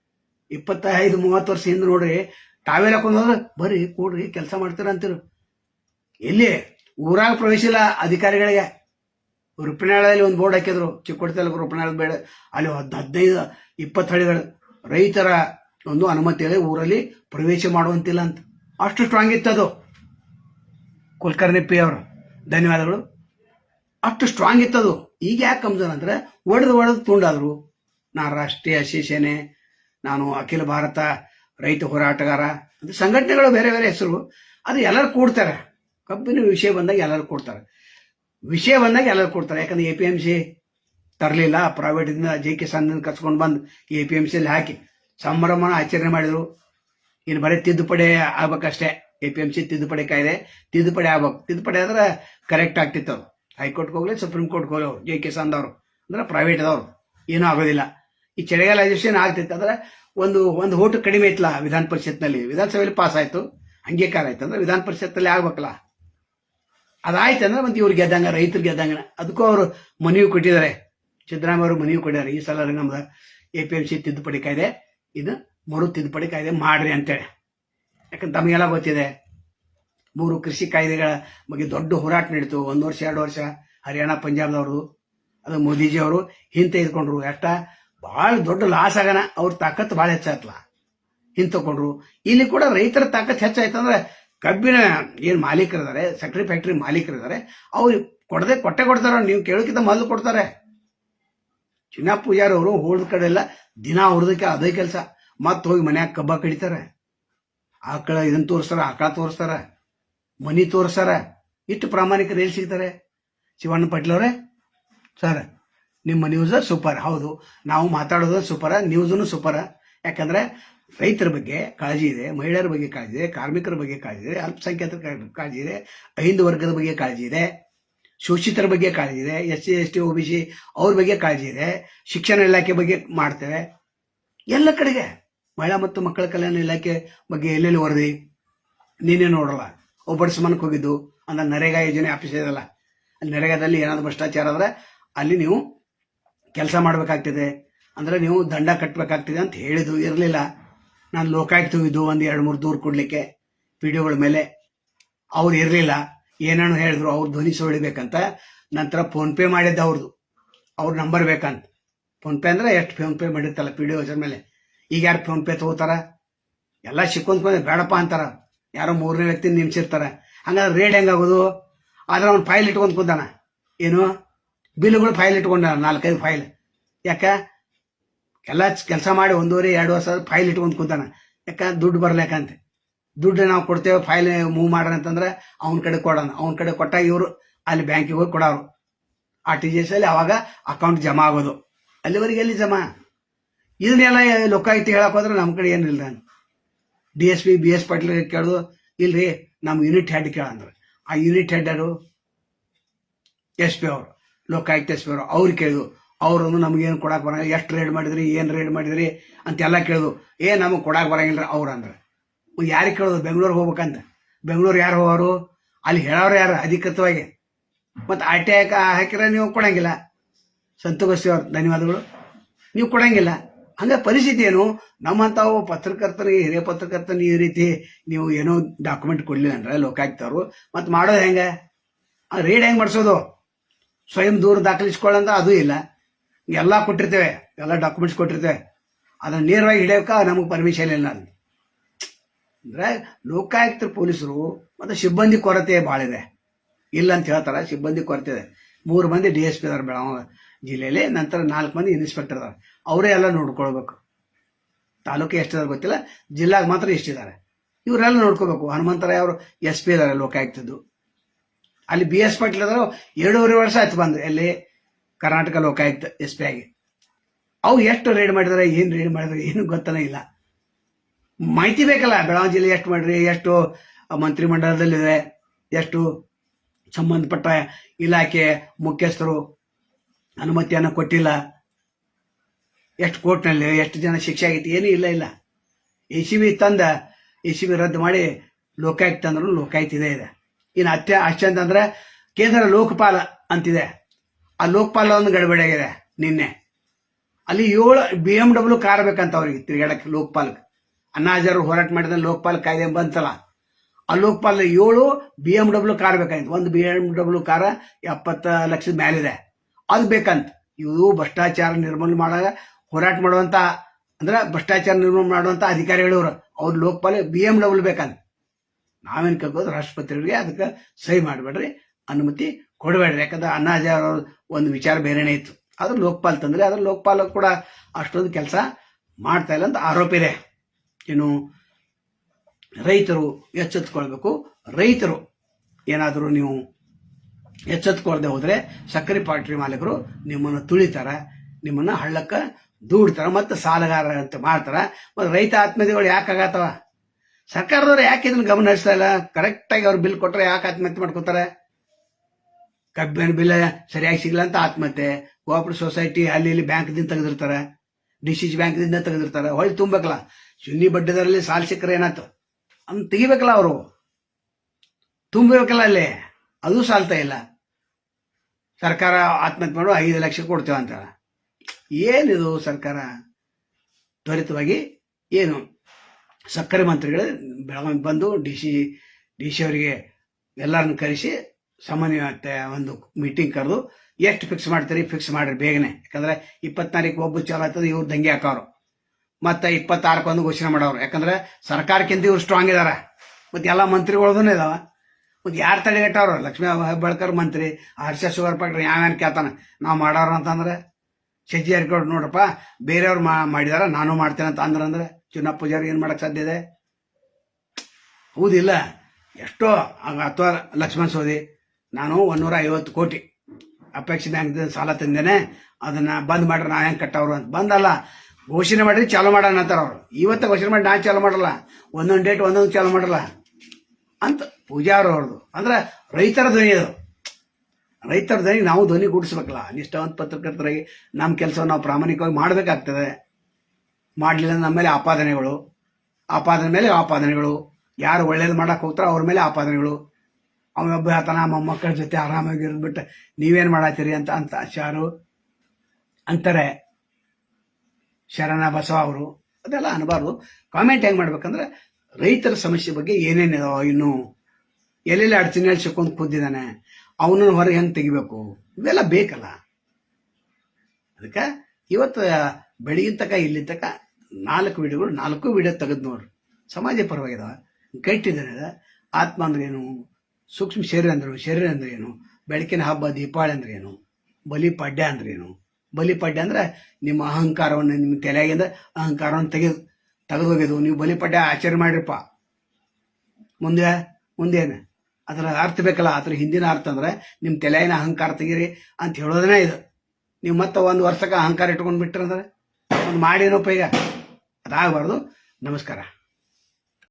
ಇಪ್ಪತ್ತೈದು, ಮೂವತ್ತು ವರ್ಷ ಹಿಂದೆ ನೋಡ್ರಿ ಟಾವೆಲ್ ಹಾಕೊಂಡು ಹೋದ್ರೆ ಬರ್ರಿ ಕೂಡ್ರಿ ಕೆಲಸ ಮಾಡ್ತೀರ ಅಂತಿರು. ಎಲ್ಲಿ? ಊರಾಗ ಪ್ರವೇಶಿಲ್ಲ ಅಧಿಕಾರಿಗಳಿಗೆ. ರೂಪನಾಳದಲ್ಲಿ ಒಂದು ಬೋರ್ಡ್ ಹಾಕಿದ್ರು. ಚಿಕ್ಕೋಡ್ತಲ್ಲಿ ತಾಲೂಕು ರುಪಿನಾಳದ ಬೇಡ. ಅಲ್ಲಿ ಹದಿನೈದು, ಇಪ್ಪತ್ತು ಹಳ್ಳಿಗಳು. ರೈತರ ಒಂದು ಅನುಮತಿ ಹೇಳಿ ಊರಲ್ಲಿ ಪ್ರವೇಶ ಮಾಡುವಂತಿಲ್ಲ ಅಂತ. ಅಷ್ಟು ಸ್ಟ್ರಾಂಗ್ ಇತ್ತದು ಕುಲಕರ್ಣಿ ಪಿ ಅವರು, ಧನ್ಯವಾದಗಳು. ಅಷ್ಟು ಸ್ಟ್ರಾಂಗ್ ಇತ್ತದು ಈಗ ಯಾಕೆ ಕಮ್ಜನ್ ಅಂದ್ರೆ, ಒಡೆದು ಒಡೆದು ತುಂಡಾದರು. ನಾನು ರಾಷ್ಟ್ರೀಯ ಶಿವಸೇನೆ ನಾನು ಅಖಿಲ ಭಾರತ ರೈತ ಹೋರಾಟಗಾರ. ಅದು ಸಂಘಟನೆಗಳು ಬೇರೆ ಬೇರೆ ಹೆಸರು. ಅದು ಎಲ್ಲರೂ ಕೂಡ್ತಾರೆ. ಕಬ್ಬಿನ ವಿಷಯ ಬಂದಾಗ ಎಲ್ಲರೂ ಕೊಡ್ತಾರೆ. ವಿಷಯ ಬಂದಾಗ ಎಲ್ಲರೂ ಕೊಡ್ತಾರೆ. ಯಾಕಂದ್ರೆ ಎ ಪಿ ಎಂ ಸಿ ತರಲಿಲ್ಲ. ಪ್ರೈವೇಟಿಂದ ಜೆ ಕೆ ಕಿಸಾನ್ ಕರ್ಸ್ಕೊಂಡು ಬಂದು ಎ ಪಿ ಎಂ ಸಿಯಲ್ಲಿ ಹಾಕಿ. ಸಂಭ್ರಮ ಆಚರಣೆ ಮಾಡಿದ್ರು. ಇನ್ನು ಬರೀ ತಿದ್ದುಪಡಿ ಆಗ್ಬೇಕಷ್ಟೇ. ಎ ಪಿ ಎಂ ಸಿ ತಿದ್ದುಪಡಿ ಕಾಯ್ದೆ. ತಿದ್ದುಪಡಿ ಆಗ್ಬೇಕು. ತಿದ್ದುಪಡಿ ಆದ್ರೆ ಕರೆಕ್ಟ್ ಆಗ್ತಿತ್ತು ಅದು. ಹೈಕೋರ್ಟ್ಗೆ ಹೋಗಲಿ ಸುಪ್ರೀಂ ಕೋರ್ಟ್ಗೆ ಹೋಗ್ಲಿ ಜೆ ಕೆ ಸಂದವರು ಅಂದ್ರೆ ಪ್ರೈವೇಟ್ದವರು ಏನೂ ಆಗೋದಿಲ್ಲ. ಈ ಚಳಿಗಾಲೈಸೇಷನ್ ಆಗ್ತಿತ್ತು. ಅಂದ್ರೆ ಒಂದು ಒಂದು ಓಟು ಕಡಿಮೆ ಇತ್ತಲ್ಲ ವಿಧಾನ ಪರಿಷತ್ನಲ್ಲಿ. ವಿಧಾನಸಭೆಯಲ್ಲಿ ಪಾಸ್ ಆಯ್ತು. ಅಂಗೀಕಾರ ಆಯ್ತು. ಅಂದ್ರೆ ವಿಧಾನ ಪರಿಷತ್ತಲ್ಲಿ ಆಗ್ಬೇಕಲ್ಲ. ಅದಾಯ್ತು ಅಂದ್ರೆ ಮತ್ತೆ ಇವ್ರು ಗೆದ್ದಂಗ, ರೈತರು ಗೆದ್ದಂಗ ಅದಕ್ಕೂ ಅವರು ಮನವಿ ಕೊಟ್ಟಿದ್ದಾರೆ. ಸಿದ್ದರಾಮಯ್ಯ ಅವರು ಮನವಿ ಕೊಡ್ಯಾರ, ಈ ಸಲ ನಮ್ದು ಎ ಪಿ ಎಂ ಸಿ ತಿದ್ದುಪಡಿ ಕಾಯ್ದೆ, ಇದು ಮರು ತಿದ್ದುಪಡಿ ಕಾಯ್ದೆ ಮಾಡ್ರಿ ಅಂತೇಳಿ. ಯಾಕಂದ್ರೆ ತಮಗೆಲ್ಲ ಗೊತ್ತಿದೆ, ಮೂರು ಕೃಷಿ ಕಾಯ್ದೆಗಳ ಬಗ್ಗೆ ದೊಡ್ಡ ಹೋರಾಟ ನಡೀತು. ಒಂದು ವರ್ಷ, ಎರಡು ವರ್ಷ ಹರಿಯಾಣ ಪಂಜಾಬ್ದವ್ರದ್ದು ಅದು ಮೋದಿಜಿ ಅವರು ಹಿಂತೆಗೆದುಕೊಂಡ್ರು ಎಷ್ಟ? ಭಾಳ ದೊಡ್ಡ ಲಾಸ್ ಆಗನ, ಅವ್ರ ತಾಕತ್ತು ಭಾಳ ಹೆಚ್ಚಾಯ್ತಲ್ಲ ಹಿಂತಕೊಂಡ್ರು ಇಲ್ಲಿ ಕೂಡ ರೈತರ ತಾಕತ್ತು ಹೆಚ್ಚಾಯ್ತಂದ್ರೆ ಕಬ್ಬಿನ ಏನು ಮಾಲೀಕರಿದ್ದಾರೆ ಸಕ್ಕರೆ ಫ್ಯಾಕ್ಟ್ರಿ ಮಾಲೀಕರಿದ್ದಾರೆ ಅವ್ರು ಕೊಡದೆ ಕೊಟ್ಟೆ ಕೊಡ್ತಾರ, ನೀವು ಕೇಳೋಕ್ಕಿಂತ ಮೊದಲು ಕೊಡ್ತಾರೆ. ಚಿನ್ನ ಪೂಜಾರಿ ಅವರು ಹೋದ ಕಡೆ ಎಲ್ಲ ದಿನ ಅವ್ರದಕ್ಕೆ ಅದೇ ಕೆಲಸ. ಮತ್ತೆ ಹೋಗಿ ಮನ್ಯಾಗ ಕಬ್ಬ ಕಡಿತಾರೆ. ಆಕಳ ಇದನ್ನ ತೋರಿಸ್ತಾರ, ಆಕಳ ತೋರಿಸ್ತಾರ, ಮನಿ ತೋರಿಸ್ತಾರ, ಇಷ್ಟು ಪ್ರಾಮಾಣಿಕ ಎಲ್ಲಿ ಸಿಗ್ತಾರೆ. ಶಿವಣ್ಣ ಪಾಟೀಲ್ ಅವರೇ, ಸರ್ ನಿಮ್ಮ ನ್ಯೂಸ್ ಸೂಪರ್. ಹೌದು, ನಾವು ಮಾತಾಡೋದು ಸೂಪರ ನ್ಯೂಸೂ ಸೂಪರ. ಯಾಕಂದ್ರೆ ರೈತರ ಬಗ್ಗೆ ಕಾಳಜಿ ಇದೆ, ಮಹಿಳೆಯರ ಬಗ್ಗೆ ಕಾಳಜಿ ಇದೆ, ಕಾರ್ಮಿಕರ ಬಗ್ಗೆ ಕಾಳಜಿ ಇದೆ, ಅಲ್ಪಸಂಖ್ಯಾತರ ಕಾಳಜಿ ಇದೆ, ಐದು ವರ್ಗದ ಬಗ್ಗೆ ಕಾಳಜಿ ಇದೆ. ಶೋಷಿತರ ಬಗ್ಗೆ ಕಾಳಜಿ ಇದೆ, S C, S T O B C ಅವ್ರ ಬಗ್ಗೆ ಕಾಳಜಿ ಇದೆ, ಶಿಕ್ಷಣ ಇಲಾಖೆ ಬಗ್ಗೆ ಮಾಡ್ತೇವೆ. ಎಲ್ಲ ಕಡೆಗೆ ಮಹಿಳಾ ಮತ್ತು ಮಕ್ಕಳ ಕಲ್ಯಾಣ ಇಲಾಖೆ ಬಗ್ಗೆ ಎಲ್ಲೆಲ್ಲಿ ವರದಿ? ನೀನೇ ನೋಡಲ್ಲ. ಒಬ್ಬರ ಸಮಾನಕ್ಕೆ ಹೋಗಿದ್ದು, ಅಂದ್ರೆ ನರೇಗಾ ಯೋಜನೆ ಆಫೀಸ್ ಅಲ್ಲಿ. ನರೇಗಾದಲ್ಲಿ ಏನಾದರೂ ಭ್ರಷ್ಟಾಚಾರ ಆದ್ರೆ ಅಲ್ಲಿ ನೀವು ಕೆಲಸ ಮಾಡಬೇಕಾಗ್ತದೆ. ಅಂದ್ರೆ ನೀವು ದಂಡ ಕಟ್ಟಬೇಕಾಗ್ತದೆ ಅಂತ ಹೇಳಿದ್ದು ಇರಲಿಲ್ಲ. ನಾನು ಲೋಕಾಯುಕ್ತ ಹೋಗಿದ್ದು ಒಂದು ಎರಡು ಮೂರು ದೂರ ಕೊಡ್ಲಿಕ್ಕೆ, ವಿಡಿಯೋಗಳ ಮೇಲೆ ಅವ್ರು ಇರಲಿಲ್ಲ. ಏನೇನು ಹೇಳಿದ್ರು, ಅವ್ರ ಧ್ವನಿ ಸೊಳಿಬೇಕಂತ ನಂತರ ಫೋನ್ ಪೇ ಮಾಡಿದ್ದ ಅವ್ರದ್ದು ಅವ್ರ ನಂಬರ್ ಬೇಕಂತ. ಫೋನ್ ಪೇ ಅಂದ್ರೆ ಎಷ್ಟು ಫೋನ್ ಪೇ ಮಾಡಿರ್ತಲ್ಲ ಪಿ ಡಿ ಒ ಮೇಲೆ. ಈಗ ಯಾರು ಫೋನ್ ಪೇ ತಗೋತಾರ? ಎಲ್ಲ ಸಿಕ್ಕೊಂಡ್ಕೊಂಡು ಬೇಡಪ್ಪ ಅಂತಾರ. ಯಾರೋ ಮೂರನೇ ವ್ಯಕ್ತಿ ನಿಮ್ಸಿರ್ತಾರ. ಹಂಗಾದ್ರೆ ರೇಟ್ ಹೆಂಗಾಗೋದು? ಆದ್ರೆ ಅವ್ನು ಫೈಲ್ ಇಟ್ಕೊಂಡ್ ಕುಂತಾನ. ಏನು? ಬಿಲ್ಗಳು ಫೈಲ್ ಇಟ್ಕೊಂಡ ನಾಲ್ಕೈದು ಫೈಲ್ ಯಾಕೆ? ಎಲ್ಲ ಕೆಲಸ ಮಾಡಿ ಒಂದೂವರೆ ಎರಡು ವರ್ಷ ಫೈಲ್ ಇಟ್ಕೊಂಡ್ ಕುಂತಾನ. ಯಾಕೆ? ದುಡ್ಡು ಬರ್ಲೇಕಂತೆ. ದುಡ್ಡು ನಾವು ಕೊಡ್ತೇವೆ ಫೈಲ್ ಮೂವ್ ಮಾಡ್ರಿ ಅಂತಂದ್ರೆ ಅವನ ಕಡೆ ಕೊಡೋಣ. ಅವನ ಕಡೆ ಕೊಟ್ಟಾಗ ಇವರು ಅಲ್ಲಿ ಬ್ಯಾಂಕಿಗೆ ಹೋಗಿ ಕೊಡೋರು. ಆರ್ ಟಿ ಜಿ ಎಸ್ ಅಲ್ಲಿ ಅವಾಗ ಅಕೌಂಟ್ ಜಮಾ ಆಗೋದು. ಅಲ್ಲಿವರೆಗೆ ಎಲ್ಲಿ ಜಮಾ? ಇದನ್ನೆಲ್ಲ ಲೋಕಾಯುಕ್ತಿ ಹೇಳಕ್ ಹೋದ್ರೆ ನಮ್ಮ ಕಡೆ ಏನಿಲ್ಲ D S P B S Patil ಕೇಳೋದು, ಇಲ್ರಿ ನಮ್ಮ ಯೂನಿಟ್ ಹೆಡ್ ಕೇಳಂದ್ರೆ ಆ ಯೂನಿಟ್ ಹೆಡ್ ಯಾರು? ಎಸ್ ಪಿ ಅವರು. ಲೋಕಾಯುಕ್ತ ಎಸ್ ಪಿ ಅವರು. ಅವ್ರು ಕೇಳಿದ್ರು ಅವ್ರನ್ನು ನಮಗೇನು ಕೊಡಕ್ಕೆ ಬರೋಂಗಿಲ್ಲ. ಎಷ್ಟು ರೇಡ್ ಮಾಡಿದ್ರಿ, ಏನು ರೇಡ್ ಮಾಡಿದ್ರಿ ಅಂತೆಲ್ಲ ಕೇಳಿದ್ರು ಏ, ನಮಗೆ ಕೊಡಕ್ಕೆ ಬರಂಗಿಲ್ಲ ಅವ್ರು ಅಂದ್ರೆ. ಯಾರಿಗೆ ಕೇಳೋದು? ಬೆಂಗಳೂರಿಗೆ ಹೋಗ್ಬೇಕಂತ. ಬೆಂಗಳೂರು ಯಾರು ಹೋಗೋರು? ಅಲ್ಲಿ ಹೇಳೋರು ಯಾರು ಅಧಿಕೃತವಾಗಿ? ಮತ್ತು ಆರ್ ಟಿ ಐ ಹಾಕಿದ್ರೆ ನೀವು ಕೊಡಂಗಿಲ್ಲ. ಸಂತೋಷಿ ಅವ್ರು ಧನ್ಯವಾದಗಳು. ನೀವು ಕೊಡಂಗಿಲ್ಲ. ಹಂಗೆ ಪರಿಸ್ಥಿತಿ ಏನು? ನಮ್ಮಂಥವು ಪತ್ರಕರ್ತನಿಗೆ ಹಿರಿಯ ಪತ್ರಕರ್ತನ ಈ ರೀತಿ ನೀವು ಏನೋ ಡಾಕ್ಯುಮೆಂಟ್ ಕೊಡ್ಲಿಲ್ಲ ಅಂದ್ರೆ ಲೋಕಾಯುಕ್ತವ್ರು ಮತ್ತು ಮಾಡೋದು ಹೆಂಗೆ? ರೇಡ್ ಹೆಂಗೆ ಮಾಡಿಸೋದು? ಸ್ವಯಂ ದೂರ ದಾಖಲಿಸ್ಕೊಳ್ಳಂತ ಅದು ಇಲ್ಲ. ಎಲ್ಲ ಕೊಟ್ಟಿರ್ತೇವೆ. ಎಲ್ಲ ಡಾಕ್ಯುಮೆಂಟ್ಸ್ ಕೊಟ್ಟಿರ್ತೇವೆ. ಅದನ್ನ ನೇರವಾಗಿ ಹಿಡಿಯೋಕೆ ನಮಗೆ ಪರ್ಮಿಷನ್ ಇಲ್ಲ ಅಲ್ಲಿ. ಅಂದ್ರೆ ಲೋಕಾಯುಕ್ತ ಪೊಲೀಸರು ಮತ್ತು ಸಿಬ್ಬಂದಿ ಕೊರತೆ ಭಾಳ ಇದೆ. ಇಲ್ಲ ಅಂತ ಹೇಳ್ತಾರೆ, ಸಿಬ್ಬಂದಿ ಕೊರತೆ ಇದೆ. ಮೂರು ಮಂದಿ ಡಿ ಎಸ್ ಪಿ ಇದಾರೆ ಬೆಳಗಾವಿ ಜಿಲ್ಲೆಯಲ್ಲಿ, ನಂತರ ನಾಲ್ಕು ಮಂದಿ ಇನ್ಸ್ಪೆಕ್ಟರ್ ಅದಾರ. ಅವರೇ ಎಲ್ಲ ನೋಡ್ಕೊಳ್ಬೇಕು. ತಾಲೂಕು ಎಷ್ಟಿದ್ದಾರೆ ಗೊತ್ತಿಲ್ಲ, ಜಿಲ್ಲಾಗ ಮಾತ್ರ ಎಷ್ಟಿದ್ದಾರೆ ಇವರೆಲ್ಲ ನೋಡ್ಕೋಬೇಕು. ಹನುಮಂತರಾಯ ಅವರು ಎಸ್ ಪಿ ಇದಾರೆ ಲೋಕಾಯುಕ್ತದ್ದು. ಅಲ್ಲಿ ಬಿ ಎಸ್ ಪಾಟೀಲ್ ಅದಾರ ಎರಡೂವರೆ ವರ್ಷ ಆಯ್ತು ಬಂದು ಎಲ್ಲಿ ಕರ್ನಾಟಕ ಲೋಕಾಯುಕ್ತ ಎಸ್ ಪಿ ಆಗಿ. ಅವು ಎಷ್ಟು ರೇಡ್ ಮಾಡಿದಾರೆ, ಏನು ರೇಡ್ ಮಾಡಿದಾರೆ, ಏನು ಗೊತ್ತನೇ ಇಲ್ಲ. ಮಾಹಿತಿ ಬೇಕಲ್ಲ? ಬೆಳಗಾವಿ ಜಿಲ್ಲೆ ಎಷ್ಟು ಮಾಡ್ರಿ ಎಷ್ಟು ಮಂತ್ರಿಮಂಡಲದಲ್ಲಿದೆ? ಎಷ್ಟು ಸಂಬಂಧಪಟ್ಟ ಇಲಾಖೆ ಮುಖ್ಯಸ್ಥರು ಅನುಮತಿಯನ್ನು ಕೊಟ್ಟಿಲ್ಲ? ಎಷ್ಟು ಕೋರ್ಟ್ನಲ್ಲಿ, ಎಷ್ಟು ಜನ ಶಿಕ್ಷೆ ಆಗೈತಿ ಏನೂ ಇಲ್ಲ ಇಲ್ಲ. ಎ ಸಿ ಬಿ ತಂದ, ಎ ಸಿ ಬಿ ರದ್ದು ಮಾಡಿ ಲೋಕಾಯುಕ್ತ ಅಂದ್ರೂ ಲೋಕಾಯುಕ್ತ ಇದೆ ಇದೆ. ಇನ್ನು ಅತ್ಯ, ಅಷ್ಟೇ ಅಂತಂದ್ರೆ ಕೇಂದ್ರ ಲೋಕಪಾಲ ಅಂತಿದೆ. ಆ ಲೋಕಪಾಲ ಒಂದು ಗಡಬಡಿಯಾಗಿದೆ ನಿನ್ನೆ. ಅಲ್ಲಿ ಏಳು ಬಿ ಎಂ ಡಬ್ಲ್ಯೂ ಕಾರ್ ಬೇಕಂತ ಅವ್ರಿಗೆ ತಿರುಗಾಡಕ್ಕೆ ಲೋಕಪಾಲಕ್ಕೆ. ಅಣ್ಣಾಜರು ಹೋರಾಟ ಮಾಡಿದ ಲೋಕಪಾಲ್ ಕಾಯ್ದೆ ಬಂತಲ್ಲ. ಆ ಲೋಕಪಾಲ್ ಏಳು ಬಿ ಎಂ ಡಬ್ಲ್ಯೂ ಕಾರ್ ಬೇಕಾಗಿತ್ತು. ಒಂದು ಬಿ ಎಂ ಡಬ್ಲ್ಯೂ ಕಾರ ಎಪ್ಪತ್ತ ಲಕ್ಷದ ಮೇಲಿದೆ ಅದು ಬೇಕಂತ. ಇವು ಭ್ರಷ್ಟಾಚಾರ ನಿರ್ಮೂಲನೆ ಮಾಡಾಗ ಹೋರಾಟ ಮಾಡುವಂತ, ಅಂದ್ರೆ ಭ್ರಷ್ಟಾಚಾರ ನಿರ್ಮೂಲನೆ ಮಾಡುವಂತ ಅಧಿಕಾರಿಗಳು ಅವ್ರು ಲೋಕಪಾಲ್ ಬಿ ಎಂ ಡಬ್ಲ್ಯೂ ಬೇಕಂತ. ನಾವೇನ್ ಕೇಳ್ಬೋದು ರಾಷ್ಟ್ರಪತಿಗಳಿಗೆ ಅದಕ್ಕೆ ಸಹಿ ಮಾಡಬೇಡ್ರಿ, ಅನುಮತಿ ಕೊಡಬೇಡ್ರಿ. ಯಾಕಂದ್ರೆ ಅಣ್ಣಾಜಾರ್ ಒಂದು ವಿಚಾರ ಬೇರೆನೇ ಇತ್ತು. ಆದ್ರೆ ಲೋಕಪಾಲ್ ತಂದ್ರೆ ಅದ್ರ ಲೋಕಪಾಲ್ ಕೂಡ ಅಷ್ಟೊಂದು ಕೆಲಸ ಮಾಡ್ತಾ ಇಲ್ಲ ಅಂತ ಆರೋಪ ಇದೆ. ಇನ್ನು ರೈತರು ಎಚ್ಚೆತ್ಕೊಳ್ಬೇಕು. ರೈತರು ಏನಾದರೂ ನೀವು ಎಚ್ಚೆತ್ಕೊಳ್ದೆ ಹೋದರೆ ಸಕ್ಕರೆ ಫ್ಯಾಕ್ಟ್ರಿ ಮಾಲೀಕರು ನಿಮ್ಮನ್ನು ತುಳಿತಾರೆ, ನಿಮ್ಮನ್ನು ಹಳ್ಳಕ್ಕೆ ದೂಡ್ತಾರೆ ಮತ್ತೆ ಸಾಲಗಾರ ಅಂತ ಮಾಡ್ತಾರೆ. ಮತ್ತು ರೈತ ಆತ್ಮಹತ್ಯೆಗಳು ಯಾಕೆ ಆಗತ್ತವ? ಸರ್ಕಾರದವ್ರು ಯಾಕೆ ಇದನ್ನು ಗಮನ ಹರಿಸ್ತಾ ಇಲ್ಲ? ಕರೆಕ್ಟಾಗಿ ಅವ್ರು ಬಿಲ್ ಕೊಟ್ಟರೆ ಯಾಕೆ ಆತ್ಮಹತ್ಯೆ ಮಾಡ್ಕೋತಾರೆ? ಕಬ್ಬಿನ ಬಿಲ್ ಸರಿಯಾಗಿ ಸಿಗಲ್ಲ ಅಂತ ಆತ್ಮಹತ್ಯೆ. ಕೋಆಪರೇಟಿವ್ ಸೊಸೈಟಿ ಅಲ್ಲಿ ಇಲ್ಲಿ ಬ್ಯಾಂಕ್ದಿಂದ ತೆಗೆದಿರ್ತಾರೆ. D C ಬ್ಯಾಂಕ್ದಿಂದ ತೆಗೆದಿರ್ತಾರೆ. ಹೊಳ್ಳಿ ತುಂಬಬೇಕಲ್ಲ ಶೂನ್ಯ ಬಡ್ಡಿದರಲ್ಲಿ ಸಾಲ ಸಿಕ್ಕರೆ ಏನಾಯ್ತು? ಅಂತ ತೆಗಿಬೇಕಲ್ಲ ಅವರು. ತುಂಬಬೇಕಲ್ಲ ಅಲ್ಲಿ. ಅದು ಸಾಲ್ತಾ ಇಲ್ಲ. ಸರ್ಕಾರ ಆತ್ಮಹತ್ಯೆ ಮಾಡು ಐದು ಲಕ್ಷ ಕೊಡ್ತೇವೆ ಅಂತ. ಏನಿದು ಸರ್ಕಾರ? ತ್ವರಿತವಾಗಿ ಏನು? ಸಕ್ಕರೆ ಮಂತ್ರಿಗಳು ಬೆಳಗಾವಿ ಬಂದು ಡಿ ಸಿ ಡಿ ಸಿ ಅವರಿಗೆ ಎಲ್ಲರನ್ನು ಕರೆಸಿ ಸಾಮಾನ್ಯ ಒಂದು ಮೀಟಿಂಗ್ ಕರೆದು ಎಷ್ಟು ಫಿಕ್ಸ್ ಮಾಡ್ತೀರಿ ಫಿಕ್ಸ್ ಮಾಡಿರಿ ಬೇಗನೆ. ಯಾಕಂದ್ರೆ ಇಪ್ಪತ್ನಾಲ್ಕು ಒಬ್ಬ ಚಾಲು ಆಗ್ತದೆ ಇವ್ರು ದಂಗೆ ಹಾಕೋರು ಮತ್ತೆ ಇಪ್ಪತ್ತಾರಕ್ಕೆ ಒಂದು ಘೋಷಣೆ ಮಾಡೋರು. ಯಾಕಂದ್ರೆ ಸರ್ಕಾರಕ್ಕಿಂತ ಇವ್ರು ಸ್ಟ್ರಾಂಗ್ ಇದ್ದಾರೆ ಮತ್ತೆ ಎಲ್ಲ ಮಂತ್ರಿಗಳದೂ ಇದಾವ. ಮತ್ತೆ ಯಾರು ತಡೆಗಟ್ಟವ್ರು? ಲಕ್ಷ್ಮೀ ಹೆಬ್ಬಾಳ್ಕರ್ ಮಂತ್ರಿ, ಹರ್ಷ ಶುಗರ್ ಫ್ಯಾಕ್ಟ್ರಿ ಯಾವ್ಯಾನ್ ಕೇಳ್ತಾನೆ? ನಾವು ಮಾಡೋರು ಅಂತಂದ್ರೆ ಶಶಿ ಜಾರಕಿಹೊಳಿ ನೋಡ್ರಪ್ಪ, ಬೇರೆಯವ್ರು ಮಾಡಿದಾರ, ನಾನು ಮಾಡ್ತೇನೆ ಅಂತ ಅಂದ್ರಂದ್ರೆ ಚಿನ್ನ ಪೂಜಾರಿ ಏನು ಮಾಡಕ್ ಸಾಧ್ಯ ಇದೆ? ಹೌದಿಲ್ಲ. ಎಷ್ಟೋ ಅಥವಾ ಲಕ್ಷ್ಮಣ ಸೋದಿ, ನಾನು ಒಂದೂರ ಐವತ್ತು ಕೋಟಿ ಅಪೇಕ್ಷೆ ಬ್ಯಾಂಕ್ ಸಾಲ ತಂದೇನೆ, ಅದನ್ನ ಬಂದ್ ಮಾಡ್ರಿ, ನಾ ಹೆಂಗೆ ಕಟ್ಟವ್ರು ಅಂತ. ಬಂದಲ್ಲ ಘೋಷಣೆ ಮಾಡ್ರಿ ಚಾಲು ಮಾಡೋಣ ಅಂತಾರೆ ಅವ್ರು. ಇವತ್ತು ಘೋಷಣೆ ಮಾಡಿ ನಾ ಚಾಲು ಮಾಡಲ್ಲ. ಒಂದೊಂದು ಡೇಟ್ ಒಂದೊಂದು ಚಾಲು ಮಾಡಲ್ಲ. ಅಂತ ಪೂಜಾರು ಅವ್ರದ್ದು. ಅಂದ್ರೆ ರೈತರ ಧ್ವನಿ ಅದು. ರೈತರ ಧ್ವನಿ ನಾವು ಧ್ವನಿ ಗುಡಿಸ್ಬೇಕಲ್ಲ ನಿಷ್ಠಾವಂತ ಪತ್ರಕರ್ತರಾಗಿ ನಮ್ಮ ಕೆಲಸವನ್ನು ನಾವು ಪ್ರಾಮಾಣಿಕವಾಗಿ ಮಾಡಬೇಕಾಗ್ತದೆ. ಮಾಡಲಿಲ್ಲ ನಮ್ಮ ಮೇಲೆ ಆಪಾದನೆಗಳು. ಆಪಾದನೆ ಮೇಲೆ ಆಪಾದನೆಗಳು. ಯಾರು ಒಳ್ಳೇದು ಮಾಡೋಕೆ ಹೋಗ್ತಾರೋ ಅವ್ರ ಮೇಲೆ ಆಪಾದನೆಗಳು. ಅವನೊಬ್ಬ ಆತನ ಮೊಮ್ಮಕ್ಕಳ ಜೊತೆ ಆರಾಮಾಗಿ ಇರೋದ್ಬಿಟ್ಟು ನೀವೇನು ಮಾಡತ್ತೀರಿ ಅಂತ ಅಂತ ಶಾರು ಅಂತಾರೆ. ಶರಣ ಬಸವ ಅವರು, ಅದೆಲ್ಲ ಅನ್ಬಾರ್ದು. ಕಾಮೆಂಟ್ ಹೆಂಗೆ ಮಾಡ್ಬೇಕಂದ್ರೆ, ರೈತರ ಸಮಸ್ಯೆ ಬಗ್ಗೆ ಏನೇನಿದಾವ ಇನ್ನು? ಎಲ್ಲೆಲ್ಲಿ ಅಡಚಣೆಯಲ್ಲಿ ಸಿಕ್ಕೊಂಡು ಕೂತಿದ್ದಾನೆ? ಅವನನ್ನು ಹೊರಗೆ ಹೆಂಗೆ ತೆಗಿಬೇಕು? ಇವೆಲ್ಲ ಬೇಕಲ್ಲ. ಅದಕ್ಕೆ ಇವತ್ತು ಬೆಳಗಿನ ತಕ ಇಲ್ಲಿ ತಕ ನಾಲ್ಕು ವಿಡಿಯೋಗಳು, ನಾಲ್ಕು ವಿಡಿಯೋ ತೆಗೆದು ನೋಡ್ರಿ. ಸಮಾಜ ಪರವಾಗಿದ ಗಟ್ಟಿದ್ದಾನೆ ಆತ್ಮ ಅಂದ್ರೆ ಏನು? ಸೂಕ್ಷ್ಮ ಶರೀರ ಅಂದ್ರೆ ಶರೀರ ಅಂದ್ರೆ ಏನು? ಬೆಳಕಿನ ಹಬ್ಬ, ದೀಪಾವಳಿ ಅಂದ್ರೆ ಏನು? ಬಲಿಪಾಡ್ಯ ಅಂದ್ರೆ ಏನು? ಬಲಿಪಾಡ್ಯ ಅಂದ್ರೆ ನಿಮ್ಮ ಅಹಂಕಾರವನ್ನು ನಿಮ್ಮ ತಲೆಯಾಗಿಂದ ಅಹಂಕಾರವನ್ನು ತೆಗೆದು ತೆಗೆದು ಹೋಗಿದ್ದು ನೀವು ಬಲಿಪಡ್ಡೆ ಆಚರಣೆ ಮಾಡ್ರಿಪ್ಪ. ಮುಂದೆ ಮುಂದೇನು ಅದರ ಅರ್ಥ ಬೇಕಲ್ಲ? ಅದ್ರ ಹಿಂದಿನ ಅರ್ಥ ಅಂದ್ರೆ ನಿಮ್ಮ ತಲೆಯನ್ನ ಅಹಂಕಾರ ತೆಗೀರಿ ಅಂತ ಹೇಳೋದನೇ ಇದು. ನೀವು ಮತ್ತೆ ಒಂದು ವರ್ಷಕ್ಕೆ ಅಹಂಕಾರ ಇಟ್ಕೊಂಡು ಬಿಟ್ರಂದ್ರೆ ಒಂದು ಮಾಡಿರೋ ಈಗ? ಅದಾಗಬಾರ್ದು. ನಮಸ್ಕಾರ.